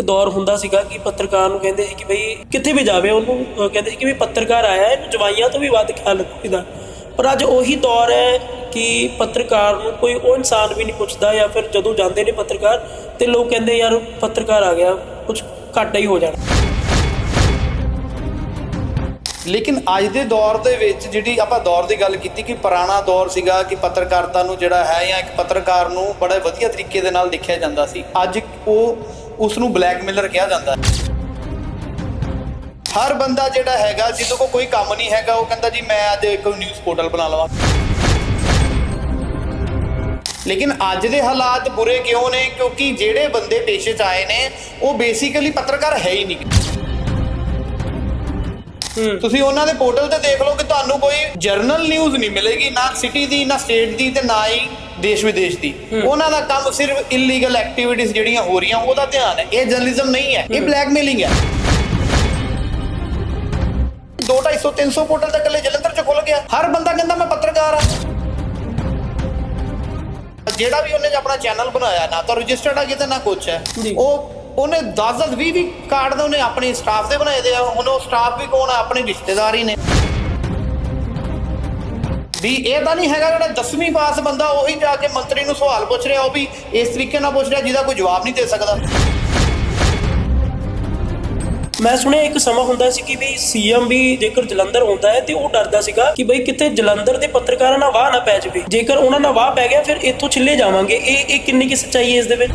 ਇੱਕ ਦੌਰ ਹੁੰਦਾ ਸੀਗਾ ਕਿ ਪੱਤਰਕਾਰ ਨੂੰ ਕਹਿੰਦੇ ਸੀ ਕਿ ਬਈ ਕਿੱਥੇ ਵੀ ਜਾਵੇ, ਉਹਨੂੰ ਕਹਿੰਦੇ ਸੀ ਕਿ ਵੀ ਪੱਤਰਕਾਰ ਆਇਆ ਹੈ, ਜਵਾਈਆਂ ਤੋਂ ਵੀ ਵੱਧ ਖਿਆਲ ਰੱਖੀਦਾ। ਪਰ ਅੱਜ ਉਹੀ ਦੌਰ ਹੈ ਕਿ ਪੱਤਰਕਾਰ ਨੂੰ ਕੋਈ ਉਹ ਇਨਸਾਨ ਵੀ ਨਹੀਂ ਪੁੱਛਦਾ ਜਾਂ ਫਿਰ ਜਦੋਂ ਜਾਂਦੇ ਨੇ ਪੱਤਰਕਾਰ ਤੇ ਲੋਕ ਕਹਿੰਦੇ ਯਾਰ ਪੱਤਰਕਾਰ ਆ ਗਿਆ, ਕੁਝ ਘੱਟ ਹੀ ਹੋ ਜਾਣਾ। ਲੇਕਿਨ ਅੱਜ ਦੇ ਦੌਰ ਦੇ ਵਿੱਚ ਜਿਹੜੀ ਆਪਾਂ ਦੌਰ ਦੀ ਗੱਲ ਕੀਤੀ ਕਿ ਪੁਰਾਣਾ ਦੌਰ ਸੀਗਾ ਕਿ ਪੱਤਰਕਾਰਤਾ ਨੂੰ ਜਿਹੜਾ ਹੈ ਜਾਂ ਇੱਕ ਪੱਤਰਕਾਰ ਨੂੰ ਬੜੇ ਵਧੀਆ ਤਰੀਕੇ ਦੇ ਨਾਲ ਦੇਖਿਆ ਜਾਂਦਾ ਸੀ। ਅੱਜ ਉਹ ਉਸ ਨੂੰ ਬਲੈਕਮੇਲਰ ਕਿਹਾ ਜਾਂਦਾ ਹੈ। ਹਰ ਬੰਦਾ ਜਿਹੜਾ ਹੈਗਾ ਜਿਹਦੇ ਕੋਲ ਕੋਈ ਕੰਮ ਨਹੀਂ ਹੈਗਾ ਉਹ ਕਹਿੰਦਾ ਜੀ ਮੈਂ ਅੱਜ ਇੱਕ ਨਿਊਜ਼ ਪੋਰਟਲ ਬਣਾ ਲਵਾਂ। ਲੇਕਿਨ ਅੱਜ ਦੇ ਹਾਲਾਤ ਬੁਰੇ ਕਿਉਂ ਨੇ? ਕਿਉਂਕਿ ਜਿਹੜੇ ਬੰਦੇ ਪੇਸ਼ੇ 'ਚ ਆਏ ਨੇ ਉਹ ਬੇਸਿਕਲੀ ਪੱਤਰਕਾਰ ਹੈ ਹੀ ਨਹੀਂ। ਤੁਸੀਂ ਉਹਨਾਂ ਦੇ ਪੋਰਟਲ ਤੇ ਦੇਖ ਲਓ ਕਿ ਤੁਹਾਨੂੰ ਕੋਈ ਜਰਨਲ ਨਿਊਜ਼ ਨਹੀਂ ਮਿਲੇਗੀ ਨਾ ਸਿਟੀ ਦੀ ਨਾ ਸਟੇਟ ਦੀ ਤੇ ਨਾ ਹੀ ਦੇਸ਼ ਵਿਦੇਸ਼ ਦੀ। ਉਹਨਾਂ ਦਾ ਕੰਮ ਸਿਰਫ ਇਲੀਗਲ ਐਕਟੀਵਿਟੀਜ਼ ਜਿਹੜੀਆਂ ਹੋ ਰਹੀਆਂ ਉਹਦਾ ਧਿਆਨ ਹੈ। ਇਹ ਜਰਨਲਿਜ਼ਮ ਨਹੀਂ ਹੈ ਇਹ ਬਲੈਕਮੇਲਿੰਗ ਹੈ। 250 300 ਪੋਰਟਲ ਤਾਂ ਇਕੱਲੇ ਜਲੰਧਰ ਚ ਖੁੱਲ ਗਿਆ। ਹਰ ਬੰਦਾ ਕਹਿੰਦਾ ਮੈਂ ਪੱਤਰਕਾਰ ਆ ਜਿਹੜਾ ਵੀ ਉਹਨੇ ਆਪਣਾ ਚੈਨਲ ਬਣਾਇਆ ਨਾ ਤਾਂ ਰਜਿਸਟਰਡ ਆ ਕਿਤੇ ਨਾ ਕੁਛ ਹੈ। ਉਹ ਉਹਨੇ 10 10 20 20 ਕਾਰਡ ਤਾਂ ਉਹਨੇ ਆਪਣੇ ਸਟਾਫ ਦੇ ਬਣਾਏ ਦੇ ਆ। ਹੁਣ ਉਹ ਸਟਾਫ ਵੀ ਕੌਣ ਆ? ਆਪਣੇ ਰਿਸ਼ਤੇਦਾਰ ਹੀ ਨੇ। ਵੀ ਇਹ ਤਾਂ ਨਹੀਂ ਹੈਗਾ ਜਿਹੜਾ 10ਵੀਂ ਪਾਸ ਬੰਦਾ ਉਹੀ ਜਾ ਕੇ ਮੰਤਰੀ ਨੂੰ ਸਵਾਲ ਪੁੱਛ ਰਿਹਾ, ਉਹ ਵੀ ਇਸ ਤਰੀਕੇ ਨਾਲ ਪੁੱਛ ਰਿਹਾ ਜਿਹਦਾ ਕੋਈ ਜਵਾਬ ਨਹੀਂ ਦੇ ਸਕਦਾ। ਮੈਂ ਸੁਣਿਆ ਇੱਕ ਸਮਾਂ ਹੁੰਦਾ ਸੀ ਕਿ ਵੀ ਸੀਐਮ ਵੀ ਜੇਕਰ ਜਲੰਧਰ ਹੁੰਦਾ ਹੈ ਤੇ ਉਹ ਡਰਦਾ ਸੀਗਾ ਕਿ ਬਈ ਕਿਤੇ ਜਲੰਧਰ ਦੇ ਪੱਤਰਕਾਰਾਂ ਨਾਲ ਵਾਹ ਨਾ ਪੈ ਜਾਵੇ। ਜੇਕਰ ਉਹਨਾਂ ਨਾਲ ਵਾਹ ਪੈ ਗਿਆ, ਫਿਰ ਇੱਥੋਂ ਛਿੱਲੇ ਜਾਵਾਂਗੇ। ਇਹ ਇਹ ਕਿੰਨੀ ਕੀ ਸੱਚਾਈ ਹੈ ਇਸ ਦੇ ਵਿੱਚ?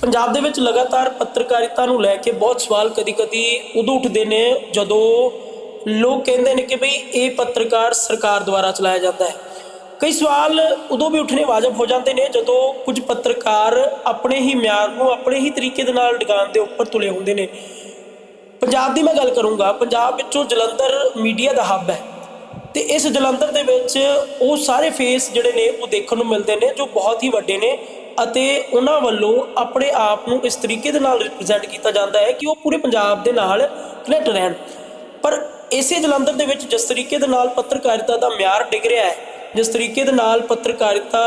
ਪੰਜਾਬ ਦੇ ਵਿੱਚ ਲਗਾਤਾਰ ਪੱਤਰਕਾਰਿਤਾ ਨੂੰ ਲੈ ਕੇ ਬਹੁਤ ਸਵਾਲ ਕਦੀ-ਕਦੀ ਉਦੋਂ ਉੱਠਦੇ ਨੇ ਜਦੋਂ ਲੋਕ ਕਹਿੰਦੇ ਨੇ ਕਿ ਬਈ ਇਹ ਪੱਤਰਕਾਰ ਸਰਕਾਰ ਦੁਆਰਾ ਚਲਾਇਆ ਜਾਂਦਾ ਹੈ। ਕਈ ਸਵਾਲ ਉਦੋਂ ਵੀ ਉੱਠਣੇ ਵਾਜਬ ਹੋ ਜਾਂਦੇ ਨੇ ਜਦੋਂ ਕੁਝ ਪੱਤਰਕਾਰ ਆਪਣੇ ਹੀ ਮਿਆਰ ਨੂੰ ਆਪਣੇ ਹੀ ਤਰੀਕੇ ਦੇ ਨਾਲ ਡਿਗਾਨ ਦੇ ਉੱਪਰ ਤੁਲੇ ਹੁੰਦੇ ਨੇ। ਪੰਜਾਬ ਦੀ ਮੈਂ ਗੱਲ ਕਰੂੰਗਾ, ਪੰਜਾਬ ਵਿੱਚੋਂ ਜਲੰਧਰ ਮੀਡੀਆ ਦਾ ਹੱਬ ਹੈ ਤੇ ਇਸ ਜਲੰਧਰ ਦੇ ਵਿੱਚ ਉਹ ਸਾਰੇ ਫੇਸ ਜਿਹੜੇ ਨੇ ਉਹ ਦੇਖਣ ਨੂੰ ਮਿਲਦੇ ਨੇ ਜੋ ਬਹੁਤ ਹੀ ਵੱਡੇ ਨੇ ਅਤੇ ਉਹਨਾਂ ਵੱਲੋਂ ਆਪਣੇ ਆਪ ਨੂੰ ਇਸ ਤਰੀਕੇ ਦੇ ਨਾਲ ਰਿਪਰੈਜ਼ੈਂਟ ਕੀਤਾ ਜਾਂਦਾ ਹੈ ਕਿ ਉਹ ਪੂਰੇ ਪੰਜਾਬ ਦੇ ਨਾਲ ਕਨੈਕਟ ਰਹਿਣ। ਪਰ ਇਸੇ ਜਲੰਧਰ ਦੇ ਵਿੱਚ ਜਿਸ ਤਰੀਕੇ ਦੇ ਨਾਲ ਪੱਤਰਕਾਰਿਤਾ ਦਾ ਮਿਆਰ ਡਿੱਗ ਰਿਹਾ ਹੈ, ਜਿਸ ਤਰੀਕੇ ਦੇ ਨਾਲ ਪੱਤਰਕਾਰਿਤਾ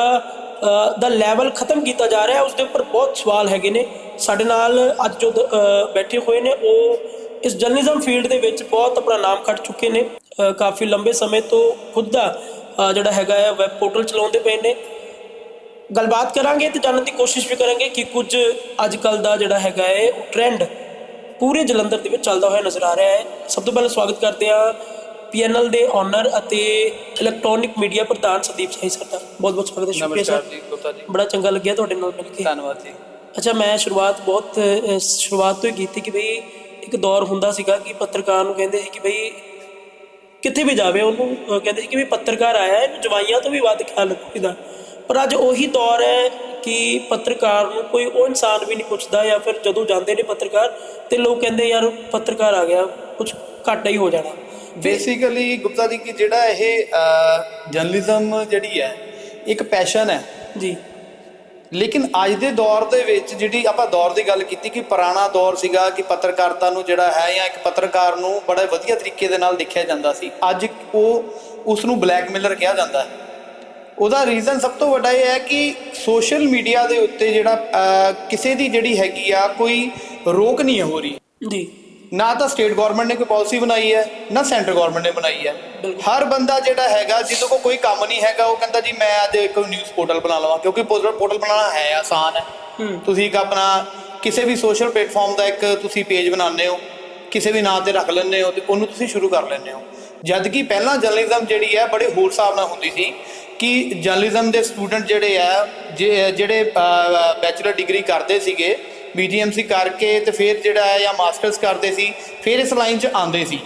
ਦਾ ਲੈਵਲ ਖਤਮ ਕੀਤਾ ਜਾ ਰਿਹਾ ਹੈ ਉਸ ਦੇ ਉੱਪਰ ਬਹੁਤ ਸਵਾਲ ਹੈਗੇ ਨੇ। ਸਾਡੇ ਨਾਲ ਅੱਜ ਜੋ ਦ- ਬੈਠੇ ਹੋਏ ਨੇ, ਉਹ ਇਸ ਜਰਨਲਿਜ਼ਮ ਫੀਲਡ ਦੇ ਵਿੱਚ ਬਹੁਤ ਆਪਣਾ ਨਾਮ ਖੱਟ ਚੁੱਕੇ ਨੇ। ਕਾਫੀ ਲੰਬੇ ਸਮੇਂ ਤੋਂ ਖੁਦ ਦਾ ਜਿਹੜਾ ਹੈਗਾ ਹੈ ਵੈਬ ਪੋਰਟਲ ਚਲਾਉਂਦੇ ਪਏ ਨੇ। ਗੱਲਬਾਤ ਕਰਾਂਗੇ ਤੇ ਜਾਣਨ ਦੀ ਕੋਸ਼ਿਸ਼ ਵੀ ਕਰਾਂਗੇ ਕਿ ਕੁਝ ਅੱਜ ਕੱਲ ਦਾ ਜਿਹੜਾ ਹੈਗਾ ਹੈ, ਉਹ ਟ੍ਰੈਂਡ ਪੂਰੇ ਜਲੰਧਰ ਦੇ ਵਿੱਚ ਚੱਲਦਾ ਹੋਇਆ ਨਜ਼ਰ ਆ ਰਿਹਾ ਹੈ। ਸਭ ਤੋਂ ਪਹਿਲਾਂ ਸਵਾਗਤ ਕਰਦੇ ਹਾਂ ਪੀਐਨਐਲ ਦੇ ਓਨਰ ਅਤੇ ਇਲੈਕਟ੍ਰੋਨਿਕ ਮੀਡੀਆ ਪ੍ਰਧਾਨ ਸੰਦੀਪ ਸਾਈ ਸਰ ਦਾ। ਬਹੁਤ ਬਹੁਤ ਸਵਾਗਤ ਹੈ ਸ਼ੁਕਰੀਆ ਸਰ ਜੀ ਗੁਪਤਾ ਜੀ। ਬੜਾ ਚੰਗਾ ਲੱਗਿਆ ਤੁਹਾਡੇ ਨਾਲ ਮਿਲ ਕੇ। ਧੰਨਵਾਦ ਜੀ। ਅੱਛਾ ਮੈਂ ਸ਼ੁਰੂਆਤ ਬਹੁਤ ਸ਼ੁਰੂਆਤ ਤੋਂ ਹੀ ਕੀਤੀ ਕਿ ਬਈ ਇੱਕ ਦੌਰ ਹੁੰਦਾ ਸੀਗਾ ਕਿ ਪੱਤਰਕਾਰ ਨੂੰ ਕਹਿੰਦੇ ਸੀ ਕਿ ਬਈ ਕਿੱਥੇ ਵੀ ਜਾਵੇ ਉਹਨੂੰ ਕਹਿੰਦੇ ਸੀ ਕਿ ਵੀ ਪੱਤਰਕਾਰ ਆਇਆ ਹੈ ਇਹਨੂੰ ਜਵਾਈਆਂ ਤੋਂ ਵੀ ਵੱਧ ਖਿਆਲ ਰੱਖੀਦਾ ਪਰ ਅੱਜ ਉਹੀ ਦੌਰ ਹੈ ਕਿ ਪੱਤਰਕਾਰ ਨੂੰ ਕੋਈ ਉਹ ਇਨਸਾਨ ਵੀ ਨਹੀਂ ਪੁੱਛਦਾ ਜਾਂ ਫਿਰ ਜਦੋਂ ਜਾਂਦੇ ਨੇ ਪੱਤਰਕਾਰ ਤੇ ਲੋਕ ਕਹਿੰਦੇ ਯਾਰ ਪੱਤਰਕਾਰ ਆ ਗਿਆ ਕੁਝ ਘਾਟਾ ਹੀ ਹੋ ਜਾਣਾ। ਬੇਸਿਕਲੀ ਗੁਪਤਾ ਜੀ ਕਿ ਜਿਹੜਾ ਇਹ ਜਰਨਲਿਜ਼ਮ ਜਿਹੜੀ ਹੈ ਇੱਕ ਪੈਸ਼ਨ ਹੈ। ਜੀ। ਲੇਕਿਨ ਅੱਜ ਦੇ ਦੌਰ ਦੇ ਵਿੱਚ ਜਿਹੜੀ ਆਪਾਂ ਦੌਰ ਦੀ ਗੱਲ ਕੀਤੀ ਕਿ ਪੁਰਾਣਾ ਦੌਰ ਸੀਗਾ ਕਿ ਪੱਤਰਕਾਰਤਾ ਨੂੰ ਜਿਹੜਾ ਹੈ ਜਾਂ ਇੱਕ ਪੱਤਰਕਾਰ ਨੂੰ ਬੜਾ ਵਧੀਆ ਤਰੀਕੇ ਦੇ ਨਾਲ ਦੇਖਿਆ ਜਾਂਦਾ ਸੀ ਅੱਜ ਉਹ ਉਸ ਨੂੰ ਬਲੈਕਮੇਲਰ ਕਿਹਾ ਜਾਂਦਾ ਹੈ। ਉਹਦਾ ਰੀਜ਼ਨ ਸਭ ਤੋਂ ਵੱਡਾ ਇਹ ਹੈ ਕਿ ਸੋਸ਼ਲ ਮੀਡੀਆ ਦੇ ਉੱਤੇ ਜਿਹੜਾ ਕਿਸੇ ਦੀ ਜਿਹੜੀ ਹੈਗੀ ਆ ਕੋਈ ਰੋਕ ਨਹੀਂ ਹੋ ਰਹੀ। ਜੀ। ਨਾ ਤਾਂ ਸਟੇਟ ਗਵਰਨਮੈਂਟ ਨੇ ਕੋਈ ਪਾਲਿਸੀ ਬਣਾਈ ਹੈ ਨਾ ਸੈਂਟਰ ਗਵਰਨਮੈਂਟ ਨੇ ਬਣਾਈ ਹੈ। ਹਰ ਬੰਦਾ ਜਿਹੜਾ ਹੈਗਾ ਜਿਹਦੇ ਕੋਲ ਕੋਈ ਕੰਮ ਨਹੀਂ ਹੈਗਾ ਉਹ ਕਹਿੰਦਾ ਜੀ ਮੈਂ ਅੱਜ ਇੱਕ ਨਿਊਜ਼ ਪੋਰਟਲ ਬਣਾ ਲਵਾਂ ਕਿਉਂਕਿ ਪੋਰਟਲ ਬਣਾਉਣਾ ਹੈ ਆਸਾਨ ਹੈ। ਹੂੰ। ਤੁਸੀਂ ਇੱਕ ਆਪਣਾ ਕਿਸੇ ਵੀ ਸੋਸ਼ਲ ਪਲੇਟਫਾਰਮ ਦਾ ਇੱਕ ਤੁਸੀਂ ਪੇਜ ਬਣਾਉਂਦੇ ਹੋ ਕਿਸੇ ਵੀ ਨਾਂ ਤੇ ਰੱਖ ਲੈਂਦੇ ਹੋ ਤੇ ਉਹਨੂੰ ਤੁਸੀਂ ਸ਼ੁਰੂ ਕਰ ਲੈਂਦੇ ਹੋ। ਜਦ ਕਿ ਪਹਿਲਾਂ ਜਰਨਲਿਜ਼ਮ ਜਿਹੜੀ ਹੈ ਬੜੇ ਹੋਰ ਹਿਸਾਬ ਨਾਲ ਹੁੰਦੀ ਸੀ। ਕਿ ਜਰਨਲਿਜ਼ਮ ਦੇ ਸਟੂਡੈਂਟ ਜਿਹੜੇ ਆ, ਜੇ- ਜਿਹੜੇ ਬੈਚਲਰ ਡਿਗਰੀ ਕਰਦੇ ਸੀਗੇ ਬੀਜੀਐਮਸੀ ਕਰਕੇ ਤੇ ਫਿਰ ਜਿਹੜਾ ਹੈ ਜਾਂ ਮਾਸਟਰਸ ਕਰਦੇ ਸੀ, ਫਿਰ ਇਸ ਲਾਈਨ 'ਚ ਆਉਂਦੇ ਸੀ।